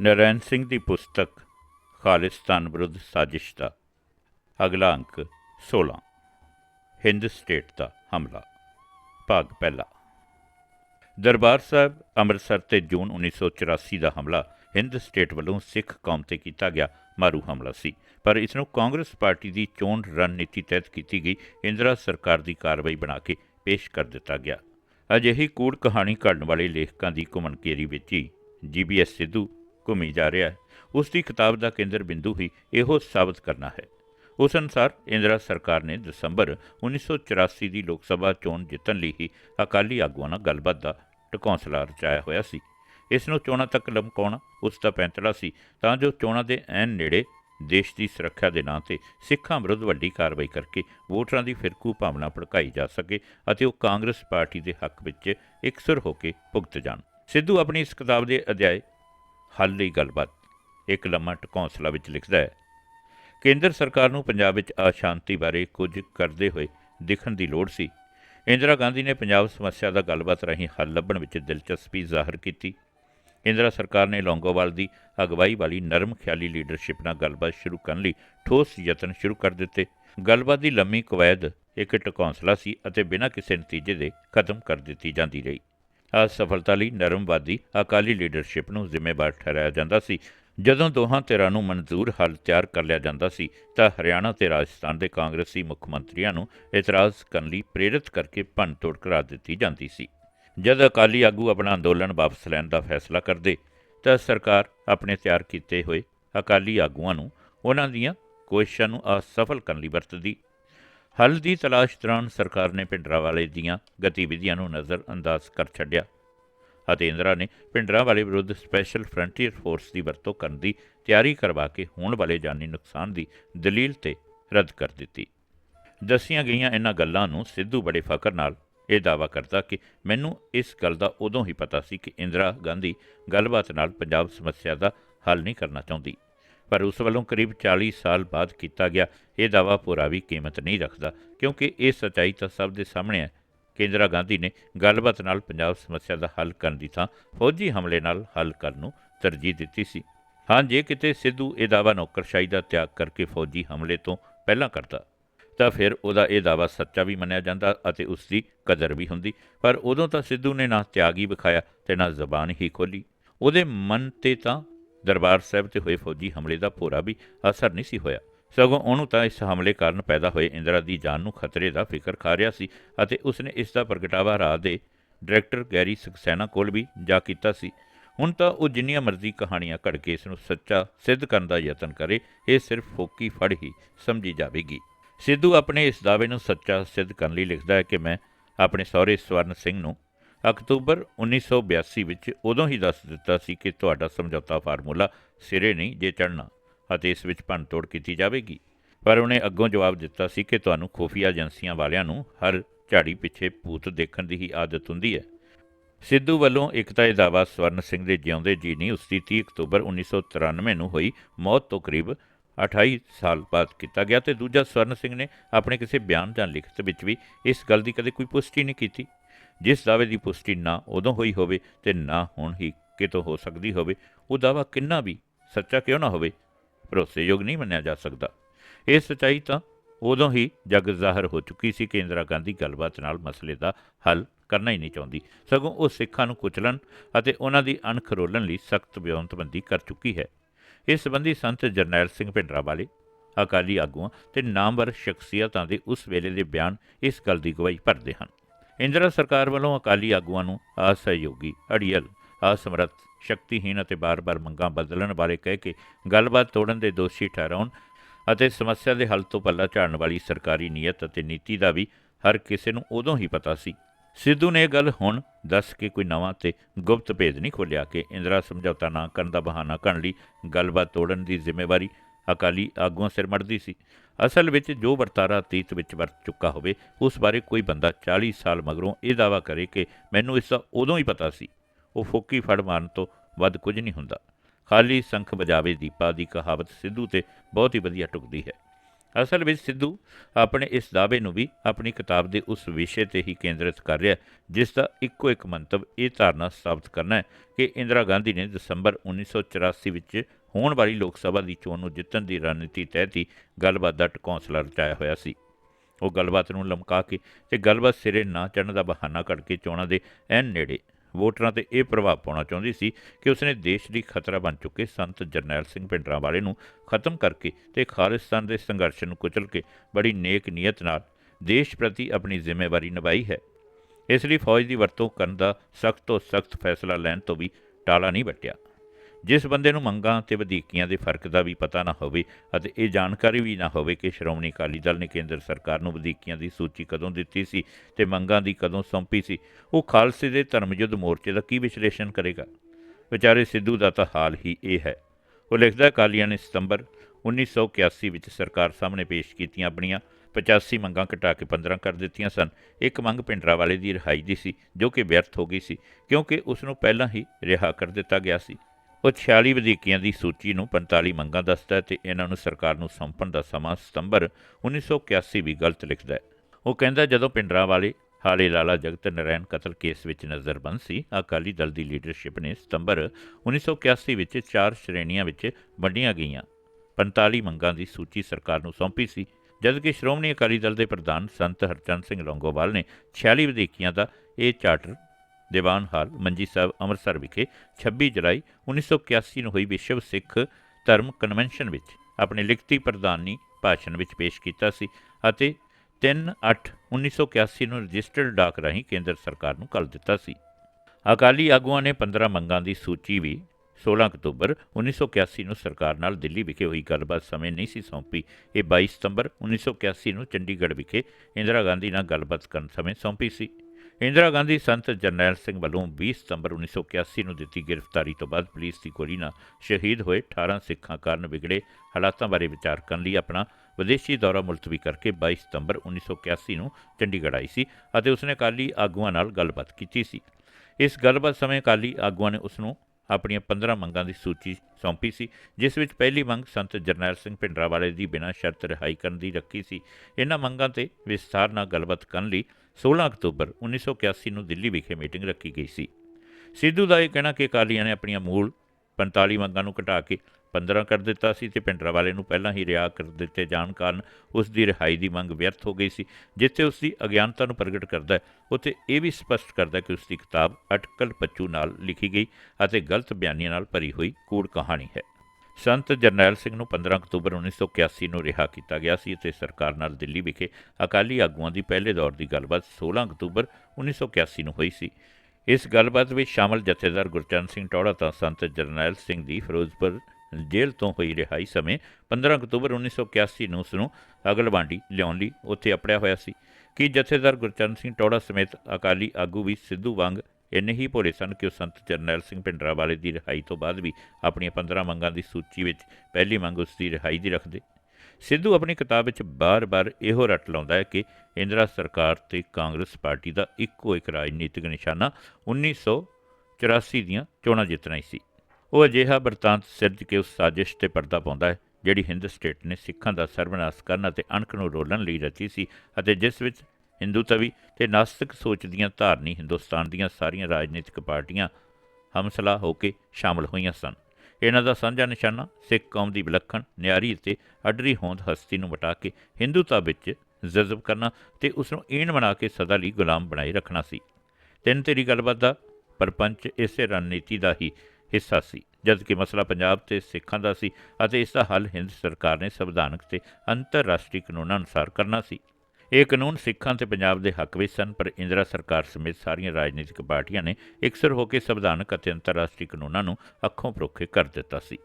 ਨਰੈਣ ਸਿੰਘ ਦੀ ਪੁਸਤਕ ਖਾਲਿਸਤਾਨ ਵਿਰੁੱਧ ਸਾਜ਼ਿਸ਼ ਦਾ। ਅਗਲਾ ਅੰਕ 16 ਹਿੰਦ ਸਟੇਟ ਦਾ ਹਮਲਾ। ਭਾਗ ਪਹਿਲਾ। ਦਰਬਾਰ ਸਾਹਿਬ ਅੰਮ੍ਰਿਤਸਰ ਤੇ ਜੂਨ 1984 ਦਾ ਹਮਲਾ ਹਿੰਦ ਸਟੇਟ ਵੱਲੋਂ ਸਿੱਖ ਕੌਮ ਤੇ ਕੀਤਾ ਗਿਆ ਮਾਰੂ ਹਮਲਾ ਸੀ। ਪਰ ਇਸ ਨੂੰ ਕਾਂਗਰਸ ਪਾਰਟੀ ਦੀ ਚੋਣ ਰਣਨੀਤੀ ਤਹਿਤ ਕੀਤੀ ਗਈ ਇੰਦਰਾ ਸਰਕਾਰ ਦੀ ਕਾਰਵਾਈ ਬਣਾ ਕੇ ਪੇਸ਼ ਕਰ ਦਿੱਤਾ ਗਿਆ। ਅਜਿਹੀ ਕੂੜ ਕਹਾਣੀ ਘੜਨ ਵਾਲੇ ਲੇਖਕਾਂ ਦੀ ਘੁਮਣਕੇਰੀ ਵਿੱਚ ਹੀ ਜੀਬੀਐਸ ਸਿੱਧੂ ਘੁੰਮੀ ਜਾ ਰਿਹਾ ਹੈ। ਉਸ ਦੀ ਕਿਤਾਬ ਦਾ ਕੇਂਦਰ ਬਿੰਦੂ ਹੀ ਇਹੋ ਸਾਬਤ ਕਰਨਾ ਹੈ। ਉਸ ਅਨੁਸਾਰ ਇੰਦਰਾ ਸਰਕਾਰ ਨੇ ਦਸੰਬਰ 1984 ਦੀ ਲੋਕ ਸਭਾ ਚੋਣ ਜਿੱਤਣ ਲਈ ਹੀ ਅਕਾਲੀ ਆਗੂਆਂ ਨਾਲ ਗੱਲਬਾਤ ਦਾ ਟਕੌਂਸਲਾ ਰਚਾਇਆ ਹੋਇਆ ਸੀ। ਇਸ ਨੂੰ ਚੋਣਾਂ ਤੱਕ ਲਮਕਾਉਣਾ ਉਸ ਦਾ ਪੈਂਤੜਾ ਸੀ। ਤਾਂ ਜੋ ਚੋਣਾਂ ਦੇ ਐਨ ਨੇੜੇ ਦੇਸ਼ ਦੀ ਸੁਰੱਖਿਆ ਦੇ ਨਾਂ ਤੇ ਸਿੱਖਾਂ ਵਿਰੁੱਧ ਵੱਡੀ ਕਾਰਵਾਈ ਕਰਕੇ ਵੋਟਰਾਂ ਦੀ ਫਿਰਕੂ ਭਾਵਨਾ ਭੜਕਾਈ ਜਾ ਸਕੇ ਅਤੇ ਉਹ ਕਾਂਗਰਸ ਪਾਰਟੀ ਦੇ ਹੱਕ ਵਿੱਚ ਇਕਸੁਰ ਹੋ ਕੇ ਭੁਗਤ ਜਾਣ। ਸਿੱਧੂ ਆਪਣੀ ਇਸ ਕਿਤਾਬ ਦੇ ਅਧਿਆਏ ਹੱਲ ਲਈ ਗੱਲਬਾਤ। ਇੱਕ ਲੰਮਾ ਟਕੌਂਸਲਾ ਵਿੱਚ ਲਿਖਦਾ ਹੈ, ਕੇਂਦਰ ਸਰਕਾਰ ਨੂੰ ਪੰਜਾਬ ਵਿੱਚ ਅਸ਼ਾਂਤੀ ਬਾਰੇ ਕੁਝ ਕਰਦੇ ਹੋਏ ਦਿਖਣ ਦੀ ਲੋੜ ਸੀ। ਇੰਦਰਾ ਗਾਂਧੀ ਨੇ ਪੰਜਾਬ ਸਮੱਸਿਆ ਦਾ ਗੱਲਬਾਤ ਰਾਹੀਂ ਹੱਲ ਲੱਭਣ ਵਿੱਚ ਦਿਲਚਸਪੀ ਜ਼ਾਹਰ ਕੀਤੀ। ਇੰਦਰਾ ਸਰਕਾਰ ਨੇ ਲੌਂਗੋਵਾਲ ਦੀ ਅਗਵਾਈ ਵਾਲੀ ਨਰਮ ਖਿਆਲੀ ਲੀਡਰਸ਼ਿਪ ਨਾਲ ਗੱਲਬਾਤ ਸ਼ੁਰੂ ਕਰਨ ਲਈ ਠੋਸ ਯਤਨ ਸ਼ੁਰੂ ਕਰ ਦਿੱਤੇ। ਗੱਲਬਾਤ ਦੀ ਲੰਮੀ ਕਵਾਇਦ ਇੱਕ ਟਕੌਂਸਲਾ ਸੀ ਅਤੇ ਬਿਨਾਂ ਕਿਸੇ ਨਤੀਜੇ ਦੇ ਖਤਮ ਕਰ ਦਿੱਤੀ ਜਾਂਦੀ ਰਹੀ। ਅਸਫਲਤਾ ਲਈ ਨਰਮਵਾਦੀ ਅਕਾਲੀ ਲੀਡਰਸ਼ਿਪ ਨੂੰ ਜ਼ਿੰਮੇਵਾਰ ਠਹਿਰਾਇਆ ਜਾਂਦਾ ਸੀ। ਜਦੋਂ ਦੋਹਾਂ ਧਿਰਾਂ ਨੂੰ ਮਨਜ਼ੂਰ ਹੱਲ ਤਿਆਰ ਕਰ ਲਿਆ ਜਾਂਦਾ ਸੀ, ਤਾਂ ਹਰਿਆਣਾ ਤੇ ਰਾਜਸਥਾਨ ਦੇ ਕਾਂਗਰਸੀ ਮੁੱਖ ਮੰਤਰੀਆਂ ਨੂੰ ਇਤਰਾਜ਼ ਕਰਨ ਲਈ ਪ੍ਰੇਰਿਤ ਕਰਕੇ ਭੰਨਤੋੜ ਕਰਾ ਦਿੱਤੀ ਜਾਂਦੀ ਸੀ। ਜਦ ਅਕਾਲੀ ਆਗੂ ਆਪਣਾ ਅੰਦੋਲਨ ਵਾਪਸ ਲੈਣ ਦਾ ਫੈਸਲਾ ਕਰਦੇ, ਤਾਂ ਸਰਕਾਰ ਆਪਣੇ ਤਿਆਰ ਕੀਤੇ ਹੋਏ ਅਕਾਲੀ ਆਗੂਆਂ ਨੂੰ ਉਹਨਾਂ ਦੀਆਂ ਕੋਸ਼ਿਸ਼ਾਂ ਨੂੰ ਅਸਫਲ ਕਰਨ ਲਈ ਵਰਤਦੀ ਹੱਲ ਦੀ ਤਲਾਸ਼ ਦੌਰਾਨ ਸਰਕਾਰ ਨੇ ਭਿੰਡਰਾਂਵਾਲੇ ਦੀਆਂ ਗਤੀਵਿਧੀਆਂ ਨੂੰ ਨਜ਼ਰ ਅੰਦਾਜ਼ ਕਰ ਛੱਡਿਆ ਅਤੇ ਇੰਦਰਾ ਨੇ ਭਿੰਡਰਾਂਵਾਲੇ ਵਿਰੁੱਧ ਸਪੈਸ਼ਲ ਫਰੰਟੀਅਰ ਫੋਰਸ ਦੀ ਵਰਤੋਂ ਕਰਨ ਦੀ ਤਿਆਰੀ ਕਰਵਾ ਕੇ ਹੋਣ ਵਾਲੇ ਜਾਨੀ ਨੁਕਸਾਨ ਦੀ ਦਲੀਲ ਤੇ ਰੱਦ ਕਰ ਦਿੱਤੀ। ਦੱਸੀਆਂ ਗਈਆਂ ਇਹਨਾਂ ਗੱਲਾਂ ਨੂੰ ਸਿੱਧੂ ਬੜੇ ਫਖਰ ਨਾਲ ਇਹ ਦਾਵਾ ਕਰਦਾ ਕਿ ਮੈਨੂੰ ਇਸ ਗੱਲ ਦਾ ਉਦੋਂ ਹੀ ਪਤਾ ਸੀ ਕਿ ਇੰਦਰਾ ਗਾਂਧੀ ਗੱਲਬਾਤ ਨਾਲ ਪੰਜਾਬ ਸਮੱਸਿਆ ਦਾ ਹੱਲ ਨਹੀਂ ਕਰਨਾ ਚਾਹੁੰਦੀ। ਪਰ ਉਸ ਵੱਲੋਂ ਕਰੀਬ 40 ਸਾਲ ਬਾਅਦ ਕੀਤਾ ਗਿਆ। ਇਹ ਦਾਵਾ ਪੂਰਾ ਵੀ ਕੀਮਤ ਨਹੀਂ ਰੱਖਦਾ, ਕਿਉਂਕਿ ਇਹ ਸਚਾਈ ਤਾਂ ਸਭ ਦੇ ਸਾਹਮਣੇ ਹੈ। ਕਿ ਇੰਦਰਾ ਗਾਂਧੀ ਨੇ ਗੱਲਬਾਤ ਨਾਲ ਪੰਜਾਬ ਸਮੱਸਿਆ ਦਾ ਹੱਲ ਕਰਨ ਦੀ ਥਾਂ ਫੌਜੀ ਹਮਲੇ ਨਾਲ ਹੱਲ ਕਰਨ ਨੂੰ ਤਰਜੀਹ ਦਿੱਤੀ ਸੀ। ਹਾਂ, ਜੇ ਕਿਤੇ ਸਿੱਧੂ ਇਹ ਦਾਵਾ ਨੌਕਰਸ਼ਾਹੀ ਦਾ ਤਿਆਗ ਕਰਕੇ ਫੌਜੀ ਹਮਲੇ ਤੋਂ ਪਹਿਲਾਂ ਕਰਦਾ, ਤਾਂ ਫਿਰ ਉਹਦਾ ਇਹ ਦਾਵਾ ਸੱਚਾ ਵੀ ਮੰਨਿਆ ਜਾਂਦਾ ਅਤੇ ਉਸ ਦੀ ਕਦਰ ਵੀ ਹੁੰਦੀ। ਪਰ ਉਦੋਂ ਤਾਂ ਸਿੱਧੂ ਨੇ ਨਾ ਤਿਆਗੀ ਵਿਖਾਇਆ ਤੇ ਨਾ ਜ਼ਬਾਨ ਹੀ ਖੋਲੀ ਉਹਦੇ ਮਨ ਤੇ ਤਾਂ ਦਰਬਾਰ ਸਾਹਿਬ ਤੇ ਹੋਏ ਫੌਜੀ ਹਮਲੇ ਦਾ ਭੋਰਾ ਵੀ ਅਸਰ ਨਹੀਂ ਸੀ ਹੋਇਆ। ਸਗੋਂ ਉਹਨੂੰ ਤਾਂ ਇਸ ਹਮਲੇ ਕਾਰਨ ਪੈਦਾ ਹੋਏ ਇੰਦਰਾ ਦੀ ਜਾਨ ਨੂੰ ਖਤਰੇ ਦਾ ਫਿਕਰ ਖਾ ਰਿਹਾ ਸੀ ਅਤੇ ਉਸਨੇ ਇਸ ਦਾ ਪ੍ਰਗਟਾਵਾ ਰਾਹ ਦੇ ਡਾਇਰੈਕਟਰ ਗੈਰੀ ਸਕਸੈਨਾ ਕੋਲ ਵੀ ਜਾ ਕੀਤਾ ਸੀ। ਹੁਣ ਤਾਂ ਉਹ ਜਿੰਨੀਆਂ ਮਰਜ਼ੀ ਕਹਾਣੀਆਂ ਘੜ ਕੇ ਇਸ ਨੂੰ ਸੱਚਾ ਸਿੱਧ ਕਰਨ ਦਾ ਯਤਨ ਕਰੇ, ਇਹ ਸਿਰਫ ਫੋਕੀ ਫੜ ਹੀ ਸਮਝੀ ਜਾਵੇਗੀ। ਸਿੱਧੂ ਆਪਣੇ ਇਸ ਦਾਅਵੇ ਨੂੰ ਸੱਚਾ ਸਿੱਧ ਕਰਨ ਲਈ ਲਿਖਦਾ ਹੈ ਕਿ ਮੈਂ ਆਪਣੇ ਸਹੁਰੇ ਸਵਰਨ ਸਿੰਘ ਨੂੰ ਅਕਤੂਬਰ 1982 ਵਿੱਚ ਉਦੋਂ ਹੀ ਦੱਸ ਦਿੱਤਾ ਸੀ ਕਿ ਤੁਹਾਡਾ ਸਮਝੌਤਾ ਫਾਰਮੂਲਾ ਸਿਰੇ ਨਹੀਂ, ਜੇ ਚੜਨਾ ਅਤੇ ਇਸ ਵਿੱਚ ਭੰਨਤੋੜ ਕੀਤੀ ਜਾਵੇਗੀ। ਪਰ ਉਹਨੇ ਅੱਗੋਂ ਜਵਾਬ ਦਿੱਤਾ ਸੀ ਕਿ ਤੁਹਾਨੂੰ ਖੁਫੀਆ ਏਜੰਸੀਆਂ ਵਾਲਿਆਂ ਨੂੰ ਹਰ ਝਾੜੀ ਪਿੱਛੇ ਭੂਤ ਦੇਖਣ ਦੀ ਹੀ ਆਦਤ ਹੁੰਦੀ ਹੈ। ਸਿੱਧੂ ਵੱਲੋਂ ਇੱਕ ਤਾਂ ਇਹ ਦਾਅਵਾ ਸਵਰਨ ਸਿੰਘ ਦੇ ਜਿਉਂਦੇ ਜੀ ਨਹੀਂ, ਉਸ ਦੀ 30 ਅਕਤੂਬਰ 1993 ਨੂੰ ਹੋਈ ਮੌਤ ਤੋਂ ਕਰੀਬ 28 ਸਾਲ ਬਾਅਦ ਕੀਤਾ ਗਿਆ ਤੇ ਦੂਜਾ ਸਵਰਨ ਸਿੰਘ ਨੇ ਆਪਣੇ ਕਿਸੇ ਬਿਆਨ ਜਾਂ ਲਿਖਤ ਵਿੱਚ ਵੀ ਇਸ ਗੱਲ ਦੀ ਕਦੇ ਕੋਈ ਪੁਸ਼ਟੀ ਨਹੀਂ ਕੀਤੀ। ਜਿਸ ਦਾਅਵੇ ਦੀ ਪੁਸ਼ਟੀ ਨਾ ਉਦੋਂ ਹੋਈ ਹੋਵੇ ਤੇ ਨਾ ਹੁਣ ਹੀ ਕਿਤੋਂ ਹੋ ਸਕਦੀ ਹੋਵੇ, ਉਹ ਦਾਅਵਾ ਕਿੰਨਾ ਵੀ ਸੱਚਾ ਕਿਉਂ ਨਾ ਹੋਵੇ, ਭਰੋਸੇਯੋਗ ਨਹੀਂ ਮੰਨਿਆ ਜਾ ਸਕਦਾ। ਇਹ ਸਚਾਈ ਤਾਂ ਉਦੋਂ ਹੀ ਜਗ ਜ਼ਾਹਰ ਹੋ ਚੁੱਕੀ ਸੀ ਕਿ ਇੰਦਰਾ ਗਾਂਧੀ ਗੱਲਬਾਤ ਨਾਲ ਮਸਲੇ ਦਾ ਹੱਲ ਕਰਨਾ ਹੀ ਨਹੀਂ ਚਾਹੁੰਦੀ। ਸਗੋਂ ਉਹ ਸਿੱਖਾਂ ਨੂੰ ਕੁਚਲਣ ਅਤੇ ਉਹਨਾਂ ਦੀ ਅਣਖ ਰੋਲਣ ਲਈ ਸਖਤ ਬਿਉਂਤਬੰਦੀ ਕਰ ਚੁੱਕੀ ਹੈ। ਇਸ ਸੰਬੰਧੀ ਸੰਤ ਜਰਨੈਲ ਸਿੰਘ ਭਿੰਡਰਾਂਵਾਲੇ, ਅਕਾਲੀ ਆਗੂਆਂ ਤੇ ਨਾਮਵਰ ਸ਼ਖਸੀਅਤਾਂ ਦੇ ਉਸ ਵੇਲੇ ਦੇ ਬਿਆਨ ਇਸ ਗੱਲ ਦੀ ਗਵਾਹੀ ਭਰਦੇ ਹਨ। ਇੰਦਰਾ ਸਰਕਾਰ ਵੱਲੋਂ ਅਕਾਲੀ ਆਗੂਆਂ ਨੂੰ ਅਸਹਿਯੋਗੀ ਅੜੀਅਲ, ਅਸਮਰੱਥ ਸ਼ਕਤੀਹੀਨ ਅਤੇ ਬਾਰ-ਬਾਰ ਮੰਗਾਂ ਬਦਲਣ ਬਾਰੇ ਕਹਿ ਕੇ ਗੱਲਬਾਤ ਤੋੜਨ ਦੇ ਦੋਸ਼ੀ ਠਹਿਰਾਉਣ ਅਤੇ ਸਮੱਸਿਆ ਦੇ ਹੱਲ ਤੋਂ ਪੱਲਾ ਝਾੜਨ ਵਾਲੀ ਸਰਕਾਰੀ ਨੀਅਤ ਅਤੇ ਨੀਤੀ ਦਾ ਵੀ ਹਰ ਕਿਸੇ ਨੂੰ ਉਦੋਂ ਹੀ ਪਤਾ ਸੀ। ਸਿੱਧੂ ਨੇ ਇਹ ਗੱਲ ਹੁਣ ਦੱਸ ਕੇ ਕੋਈ ਨਵਾਂ ਤੇ ਗੁਪਤ ਭੇਦ ਨਹੀਂ ਖੋਲਿਆ ਕਿ ਇੰਦਰਾ ਸਮਝੌਤਾ ਨਾ ਕਰਨ ਦਾ ਬਹਾਨਾ ਕਰਨ ਲਈ ਗੱਲਬਾਤ ਤੋੜਨ ਦੀ ਜ਼ਿੰਮੇਵਾਰੀ ਅਕਾਲੀ ਆਗੂਆਂ ਸਿਰ ਮੜਦੀ ਸੀ। ਅਸਲ ਵਿੱਚ ਜੋ ਵਰਤਾਰਾ ਅਤੀਤ ਵਿੱਚ ਵਰਤ ਚੁੱਕਾ ਹੋਵੇ, ਉਸ ਬਾਰੇ ਕੋਈ ਬੰਦਾ 40 ਸਾਲ ਮਗਰੋਂ ਇਹ ਦਾਵਾ ਕਰੇ ਕਿ ਮੈਨੂੰ ਇਸ ਦਾ ਉਦੋਂ ਹੀ ਪਤਾ ਸੀ। ਉਹ ਫੋਕੀ ਫੜ ਮਾਰਨ ਤੋਂ ਵੱਧ ਕੁਝ ਨਹੀਂ ਹੁੰਦਾ। ਖਾਲੀ ਸੰਖ ਵਜਾਵੇ ਦੀਪਾ ਦੀ ਕਹਾਵਤ ਸਿੱਧੂ ਤੇ ਬਹੁਤ ਹੀ ਵਧੀਆ ਟੁਕਦੀ ਹੈ। ਅਸਲ ਵਿੱਚ ਸਿੱਧੂ ਆਪਣੇ ਇਸ ਦਾਅਵੇ ਨੂੰ ਵੀ ਆਪਣੀ ਕਿਤਾਬ ਦੇ ਉਸ ਵਿਸ਼ੇ ਤੇ ਹੀ ਕੇਂਦਰਿਤ ਕਰ ਰਿਹਾ ਜਿਸ ਦਾ ਇੱਕੋ ਇੱਕ ਮੰਤਵ ਇਹ ਧਾਰਨਾ ਸਾਬਤ ਕਰਨਾ ਹੈ ਕਿ ਇੰਦਰਾ ਗਾਂਧੀ ਨੇ ਦਸੰਬਰ 1984 ਵਿੱਚ ਹੋਣ ਵਾਲੀ ਲੋਕ ਸਭਾ ਦੀ ਚੋਣ ਨੂੰ ਜਿੱਤਣ ਦੀ ਰਣਨੀਤੀ ਤਹਿਤ ਹੀ ਗੱਲਬਾਤ ਦਾ ਟਕੌਂਸਲਾ ਰਚਾਇਆ ਹੋਇਆ ਸੀ। ਉਹ ਗੱਲਬਾਤ ਨੂੰ ਲਮਕਾ ਕੇ ਤੇ ਗੱਲਬਾਤ ਸਿਰੇ ਨਾ ਚੜਨ ਦਾ ਬਹਾਨਾ ਕੱਢ ਕੇ ਚੋਣਾਂ ਦੇ ਐਨ ਨੇੜੇ ਵੋਟਰਾਂ ਤੇ ਇਹ ਪ੍ਰਭਾਵ ਪਾਉਣਾ ਚਾਹੁੰਦੀ ਸੀ ਕਿ ਉਸਨੇ ਦੇਸ਼ ਲਈ ਖਤਰਾ ਬਣ ਚੁੱਕੇ ਸੰਤ ਜਰਨੈਲ ਸਿੰਘ ਭਿੰਡਰਾਂਵਾਲੇ ਨੂੰ ਖਤਮ ਕਰਕੇ ਤੇ ਖਾਲਿਸਤਾਨ ਦੇ ਸੰਘਰਸ਼ ਨੂੰ ਕੁਚਲ ਕੇ ਬੜੀ ਨੇਕ ਨੀਅਤ ਨਾਲ ਦੇਸ਼ ਪ੍ਰਤੀ ਆਪਣੀ ਜ਼ਿੰਮੇਵਾਰੀ ਨਿਭਾਈ ਹੈ। ਇਸ ਲਈ ਫੌਜ ਦੀ ਵਰਤੋਂ ਕਰਨ ਦਾ ਸਖਤ ਤੋਂ ਸਖਤ ਫੈਸਲਾ ਲੈਣ ਤੋਂ ਵੀ ਟਾਲਾ ਨਹੀਂ ਵੱਟਿਆ। ਜਿਸ ਬੰਦੇ ਨੂੰ ਮੰਗਾਂ ਤੇ ਵਧੀਕੀਆਂ ਦੇ ਫ਼ਰਕ ਦਾ ਵੀ ਪਤਾ ਨਾ ਹੋਵੇ ਅਤੇ ਇਹ ਜਾਣਕਾਰੀ ਵੀ ਨਾ ਹੋਵੇ ਕਿ ਸ਼੍ਰੋਮਣੀ ਅਕਾਲੀ ਦਲ ਨੇ ਕੇਂਦਰ ਸਰਕਾਰ ਨੂੰ ਵਧੀਕੀਆਂ ਦੀ ਸੂਚੀ ਕਦੋਂ ਦਿੱਤੀ ਸੀ ਤੇ ਮੰਗਾਂ ਦੀ ਕਦੋਂ ਸੌਂਪੀ ਸੀ, ਉਹ ਖਾਲਸੇ ਦੇ ਧਰਮ ਯੁੱਧ ਮੋਰਚੇ ਦਾ ਕੀ ਵਿਸ਼ਲੇਸ਼ਣ ਕਰੇਗਾ? ਵਿਚਾਰੇ ਸਿੱਧੂ ਦਾ ਤਾਂ ਹਾਲ ਹੀ ਇਹ ਹੈ। ਉਹ ਲਿਖਦਾ, ਅਕਾਲੀਆਂ ਨੇ ਸਤੰਬਰ 1981 ਵਿੱਚ ਸਰਕਾਰ ਸਾਹਮਣੇ ਪੇਸ਼ ਕੀਤੀਆਂ ਆਪਣੀਆਂ 85 ਮੰਗਾਂ ਘਟਾ ਕੇ 15 ਕਰ ਦਿੱਤੀਆਂ ਸਨ। ਇੱਕ ਮੰਗ ਪਿੰਡਰਾਵਾਲੇ ਦੀ ਰਿਹਾਈ ਦੀ ਸੀ, ਜੋ ਕਿ ਵਿਅਰਥ ਹੋ ਗਈ ਸੀ, ਕਿਉਂਕਿ ਉਸ ਨੂੰ ਪਹਿਲਾਂ ਹੀ ਰਿਹਾ ਕਰ ਦਿੱਤਾ ਗਿਆ ਸੀ। ਉਹ 46 ਵਧੀਕੀਆਂ ਦੀ ਸੂਚੀ ਨੂੰ 45 ਮੰਗਾਂ ਦੱਸਦਾ ਹੈ ਤੇ ਇਹਨਾਂ ਨੂੰ ਸਰਕਾਰ ਨੂੰ ਸੌਂਪਣ ਦਾ ਸਮਾਂ ਸਤੰਬਰ 1981 ਵੀ ਗਲਤ ਲਿਖਦਾ ਹੈ। ਉਹ ਕਹਿੰਦਾ, ਜਦੋਂ ਪਿੰਡਰਾਵਾਲੇ ਹਾਲੇ ਲਾਲਾ ਜਗਤ ਨਰੈਣ ਕਤਲ ਕੇਸ ਵਿੱਚ ਨਜ਼ਰਬੰਦ ਸੀ, ਅਕਾਲੀ ਦਲ ਦੀ ਲੀਡਰਸ਼ਿਪ ਨੇ ਸਤੰਬਰ 1981 ਵਿੱਚ ਚਾਰ ਸ਼੍ਰੇਣੀਆਂ ਵਿੱਚ ਵੰਡੀਆਂ ਗਈਆਂ। 45 ਮੰਗਾਂ ਦੀ ਸੂਚੀ ਸਰਕਾਰ ਨੂੰ ਸੌਂਪੀ ਸੀ, ਜਦਕਿ ਸ਼੍ਰੋਮਣੀ ਅਕਾਲੀ ਦਲ ਦੇ ਪ੍ਰਧਾਨ ਸੰਤ ਹਰਚੰਦ ਸਿੰਘ ਲੌਂਗੋਵਾਲ ਨੇ 46 ਵਧੀਕੀਆਂ ਦਾ ਇਹ ਚਾਰਟਰ ਦੀਵਾਨ ਹਾਲ, ਮੰਜੀ ਸਾਹਿਬ, ਅੰਮ੍ਰਿਤਸਰ ਵਿਖੇ 26 ਜੁਲਾਈ 1981 ਨੂੰ ਹੋਈ ਵਿਸ਼ਵ ਸਿੱਖ ਧਰਮ ਕਨਵੈਨਸ਼ਨ ਵਿੱਚ ਆਪਣੇ ਲਿਖਤੀ ਪ੍ਰਧਾਨੀ ਭਾਸ਼ਣ ਵਿੱਚ ਪੇਸ਼ ਕੀਤਾ ਸੀ ਅਤੇ 3/8/1981 ਨੂੰ ਰਜਿਸਟਰਡ ਡਾਕ ਰਾਹੀਂ ਕੇਂਦਰ ਸਰਕਾਰ ਨੂੰ ਕੱਲ ਦਿੱਤਾ ਸੀ। ਅਕਾਲੀ ਆਗੂਆਂ ਨੇ 15 ਮੰਗਾਂ ਦੀ ਸੂਚੀ ਵੀ 16 ਅਕਤੂਬਰ 1981 ਨੂੰ ਸਰਕਾਰ ਨਾਲ ਦਿੱਲੀ ਵਿਖੇ ਹੋਈ ਗੱਲਬਾਤ ਸਮੇਂ ਨਹੀਂ ਸੀ ਸੌਂਪੀ। ਇਹ 22 ਸਤੰਬਰ 1981 ਨੂੰ ਚੰਡੀਗੜ੍ਹ ਵਿਖੇ ਇੰਦਰਾ ਗਾਂਧੀ ਨਾਲ ਗੱਲਬਾਤ ਕਰਨ ਸਮੇਂ ਸੌਂਪੀ ਸੀ। ਇੰਦਰਾ ਗਾਂਧੀ ਸੰਤ ਜਰਨੈਲ ਸਿੰਘ ਵੱਲੋਂ 20 ਸਤੰਬਰ 1981 ਨੂੰ ਦਿੱਤੀ ਗ੍ਰਿਫਤਾਰੀ ਤੋਂ ਬਾਅਦ ਪੁਲਿਸ ਦੀ ਗੋਲੀ ਨਾਲ ਸ਼ਹੀਦ ਹੋਏ 18 ਸਿੱਖਾਂ ਕਾਰਨ ਵਿਗੜੇ ਹਾਲਾਤਾਂ ਬਾਰੇ ਵਿਚਾਰ ਕਰਨ ਲਈ ਆਪਣਾ ਵਿਦੇਸ਼ੀ ਦੌਰਾ ਮੁਲਤਵੀ ਕਰਕੇ 22 ਸਤੰਬਰ 1981 ਨੂੰ ਚੰਡੀਗੜ੍ਹ ਆਈ ਸੀ ਅਤੇ ਉਸਨੇ ਅਕਾਲੀ ਆਗੂਆਂ ਨਾਲ ਗੱਲਬਾਤ ਕੀਤੀ ਸੀ। ਇਸ ਗੱਲਬਾਤ ਸਮੇਂ ਅਕਾਲੀ ਆਗੂਆਂ ਨੇ ਉਸ ਨੂੰ ਆਪਣੀਆਂ 15 ਮੰਗਾਂ ਦੀ ਸੂਚੀ ਸੌਂਪੀ ਸੀ, ਜਿਸ ਵਿੱਚ ਪਹਿਲੀ ਮੰਗ ਸੰਤ ਜਰਨੈਲ ਸਿੰਘ ਭਿੰਡਰਾਵਾਲੇ ਦੀ ਬਿਨਾਂ ਸ਼ਰਤ ਰਿਹਾਈ ਕਰਨ ਦੀ ਰੱਖੀ ਸੀ। ਇਹਨਾਂ ਮੰਗਾਂ ਤੇ ਵਿਸਥਾਰ ਨਾਲ ਗੱਲਬਾਤ ਕਰਨ ਲਈ 16 ਅਕਤੂਬਰ 1981 ਨੂੰ ਦਿੱਲੀ ਵਿਖੇ ਮੀਟਿੰਗ ਰੱਖੀ ਗਈ ਸੀ। ਸਿੱਧੂ ਦਾ ਇਹ ਕਹਿਣਾ ਕਿ ਅਕਾਲੀਆਂ ਨੇ ਆਪਣੀਆਂ ਮੂਲ 45 ਮੰਗਾਂ ਨੂੰ ਘਟਾ ਕੇ 15 ਕਰ ਦਿੱਤਾ ਸੀ ਤੇ ਭਿੰਡਰਾਵਾਲੇ ਨੂੰ ਪਹਿਲਾਂ ਹੀ ਰਿਹਾ ਕਰ ਦਿੱਤੇ ਜਾਣ ਕਾਰਨ ਉਸ ਦੀ ਰਿਹਾਈ ਦੀ ਮੰਗ ਵਿਅਰਥ ਹੋ ਗਈ ਸੀ, ਜਿੱਥੇ ਉਸ ਦੀ ਅਗਿਆਨਤਾ ਨੂੰ ਪ੍ਰਗਟ ਕਰਦਾ ਹੈ। ਉੱਥੇ ਇਹ ਵੀ ਸਪਸ਼ਟ ਕਰਦਾ ਹੈ ਕਿ ਉਸ ਦੀ ਕਿਤਾਬ ਅਟਕਲ ਪੱਚੂ ਨਾਲ ਲਿਖੀ ਗਈ ਅਤੇ ਗਲਤ ਬਿਆਨੀਆਂ ਨਾਲ ਭਰੀ ਹੋਈ ਕੂੜ ਕਹਾਣੀ ਹੈ। ਸੰਤ ਜਰਨੈਲ ਸਿੰਘ ਨੂੰ 15 ਅਕਤੂਬਰ 1981 ਨੂੰ ਰਿਹਾ ਕੀਤਾ ਗਿਆ ਸੀ ਅਤੇ ਸਰਕਾਰ ਨਾਲ ਦਿੱਲੀ ਵਿਖੇ ਅਕਾਲੀ ਆਗੂਆਂ ਦੀ ਪਹਿਲੇ ਦੌਰ ਦੀ ਗੱਲਬਾਤ 16 ਅਕਤੂਬਰ 1981 ਨੂੰ ਹੋਈ ਸੀ। ਇਸ ਗੱਲਬਾਤ ਵਿੱਚ ਸ਼ਾਮਲ ਜਥੇਦਾਰ ਗੁਰਚਰਨ ਸਿੰਘ ਟੌੜਾ ਤਾਂ ਸੰਤ ਜਰਨੈਲ ਸਿੰਘ ਦੀ ਫਿਰੋਜ਼ਪੁਰ ਜੇਲ੍ਹ ਤੋਂ ਹੋਈ ਰਿਹਾਈ ਸਮੇਂ 15 ਅਕਤੂਬਰ 1981 ਨੂੰ ਉਸ ਨੂੰ ਅਗਲਵਾਂਡੀ ਲਿਆਉਣ ਲਈ ਉੱਥੇ ਅਪੜਿਆ ਹੋਇਆ ਸੀ। ਕਿ ਜਥੇਦਾਰ ਗੁਰਚਰਨ ਸਿੰਘ ਟੌੜਾ ਸਮੇਤ ਅਕਾਲੀ ਆਗੂ ਵੀ ਸਿੱਧੂ ਵਾਂਗ ਇੰਨੇ ਹੀ ਭੋਲੇ ਸਨ ਕਿ ਉਹ ਸੰਤ ਜਰਨੈਲ ਸਿੰਘ ਭਿੰਡਰਾਵਾਲੇ ਦੀ ਰਿਹਾਈ ਤੋਂ ਬਾਅਦ ਵੀ ਆਪਣੀਆਂ 15 ਮੰਗਾਂ ਦੀ ਸੂਚੀ ਵਿੱਚ ਪਹਿਲੀ ਮੰਗ ਉਸ ਦੀ ਰਿਹਾਈ ਦੀ ਰੱਖਦੇ। ਸਿੱਧੂ ਆਪਣੀ ਕਿਤਾਬ ਵਿੱਚ ਬਾਰ-ਬਾਰ ਇਹੋ ਰੱਟ ਲਾਉਂਦਾ ਹੈ ਕਿ ਇੰਦਰਾ ਸਰਕਾਰ ਤੇ ਕਾਂਗਰਸ ਪਾਰਟੀ ਦਾ ਇੱਕੋ ਇੱਕ ਰਾਜਨੀਤਿਕ ਨਿਸ਼ਾਨਾ 1984 ਦੀਆਂ ਚੋਣਾਂ ਜਿੱਤਣਾ ਹੀ ਸੀ। ਉਹ ਅਜਿਹਾ ਵਰਤਾਂਤ ਸਿਰਜ ਕੇ ਉਸ ਸਾਜ਼ਿਸ਼ ਤੇ ਪਰਦਾ ਪਾਉਂਦਾ ਹੈ, ਜਿਹੜੀ ਹਿੰਦ ਸਟੇਟ ਨੇ ਸਿੱਖਾਂ ਦਾ ਸਰਵਨਾਸ਼ ਕਰਨ ਅਤੇ ਅਣਖ ਨੂੰ ਰੋਲਣ ਲਈ ਰਚੀ ਸੀ ਅਤੇ ਜਿਸ ਵਿੱਚ ਹਿੰਦੂਤਵੀ ਤੇ ਨਾਸਤਿਕ ਸੋਚ ਦੀਆਂ ਧਾਰਨੀ ਹਿੰਦੁਸਤਾਨ ਦੀਆਂ ਸਾਰੀਆਂ ਰਾਜਨੀਤਿਕ ਪਾਰਟੀਆਂ ਹਮਸਲਾ ਹੋ ਕੇ ਸ਼ਾਮਲ ਹੋਈਆਂ ਸਨ। ਇਹਨਾਂ ਦਾ ਸਾਂਝਾ ਨਿਸ਼ਾਨਾ ਸਿੱਖ ਕੌਮ ਦੀ ਵਿਲੱਖਣ ਨਿਆਰੀ ਅਤੇ ਅਡਰੀ ਹੋਂਦ ਹਸਤੀ ਨੂੰ ਵਟਾ ਕੇ ਹਿੰਦੂਤਾ ਵਿੱਚ ਜਜ਼ਬ ਕਰਨਾ ਤੇ ਉਸ ਨੂੰ ਈਣ ਬਣਾ ਕੇ ਸਦਾ ਲਈ ਗੁਲਾਮ ਬਣਾਈ ਰੱਖਣਾ ਸੀ। ਤਿੰਨ ਤੇਰੀ ਗੱਲਬਾਤ ਦਾ ਪਰਪੰਚ ਇਸੇ ਰਣਨੀਤੀ ਦਾ ਹੀ ਹਿੱਸਾ ਸੀ ਜਦ ਕਿ ਮਸਲਾ ਪੰਜਾਬ ਤੇ ਸਿੱਖਾਂ ਦਾ ਸੀ ਅਤੇ ਇਸ ਦਾ ਹੱਲ ਹਿੰਦ ਸਰਕਾਰ ਨੇ ਸੰਵਿਧਾਨਕ ਤੇ ਅੰਤਰਰਾਸ਼ਟਰੀ ਕਾਨੂੰਨਾਂ ਅਨੁਸਾਰ ਕਰਨਾ ਸੀ। ਇਹ ਕਾਨੂੰਨ ਸਿੱਖਾਂ ਤੇ ਪੰਜਾਬ ਦੇ ਹੱਕ ਵਿੱਚ ਸਨ, ਪਰ ਇੰਦਰਾ ਸਰਕਾਰ ਸਮੇਤ ਸਾਰੀਆਂ ਰਾਜਨੀਤਿਕ ਪਾਰਟੀਆਂ ਨੇ ਇਕਸਰ ਹੋ ਕੇ ਸੰਵਿਧਾਨਕ ਅਤੇ ਅੰਤਰਰਾਸ਼ਟਰੀ ਕਾਨੂੰਨਾਂ ਨੂੰ ਅੱਖੋਂ ਪਰੋਖੇ ਕਰ ਦਿੱਤਾ ਸੀ।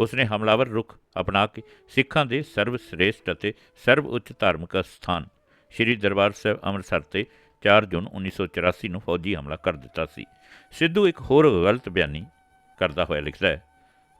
ਉਸਨੇ ਹਮਲਾਵਰ ਰੁਖ ਅਪਣਾ ਕੇ ਸਿੱਖਾਂ ਦੇ ਸਰਵ ਸ੍ਰੇਸ਼ਟ ਅਤੇ ਸਰਵ ਉੱਚ ਧਾਰਮਿਕ ਸਥਾਨ ਸ੍ਰੀ ਦਰਬਾਰ ਸਾਹਿਬ ਅੰਮ੍ਰਿਤਸਰ ਤੇ 4 ਜੂਨ 1984 ਨੂੰ ਫੌਜੀ ਹਮਲਾ ਕਰ ਦਿੱਤਾ ਸੀ। ਸਿੱਧੂ ਇੱਕ ਹੋਰ ਗਲਤ ਬਿਆਨੀ ਕਰਦਾ ਹੋਇਆ ਲਿਖਦਾ ਹੈ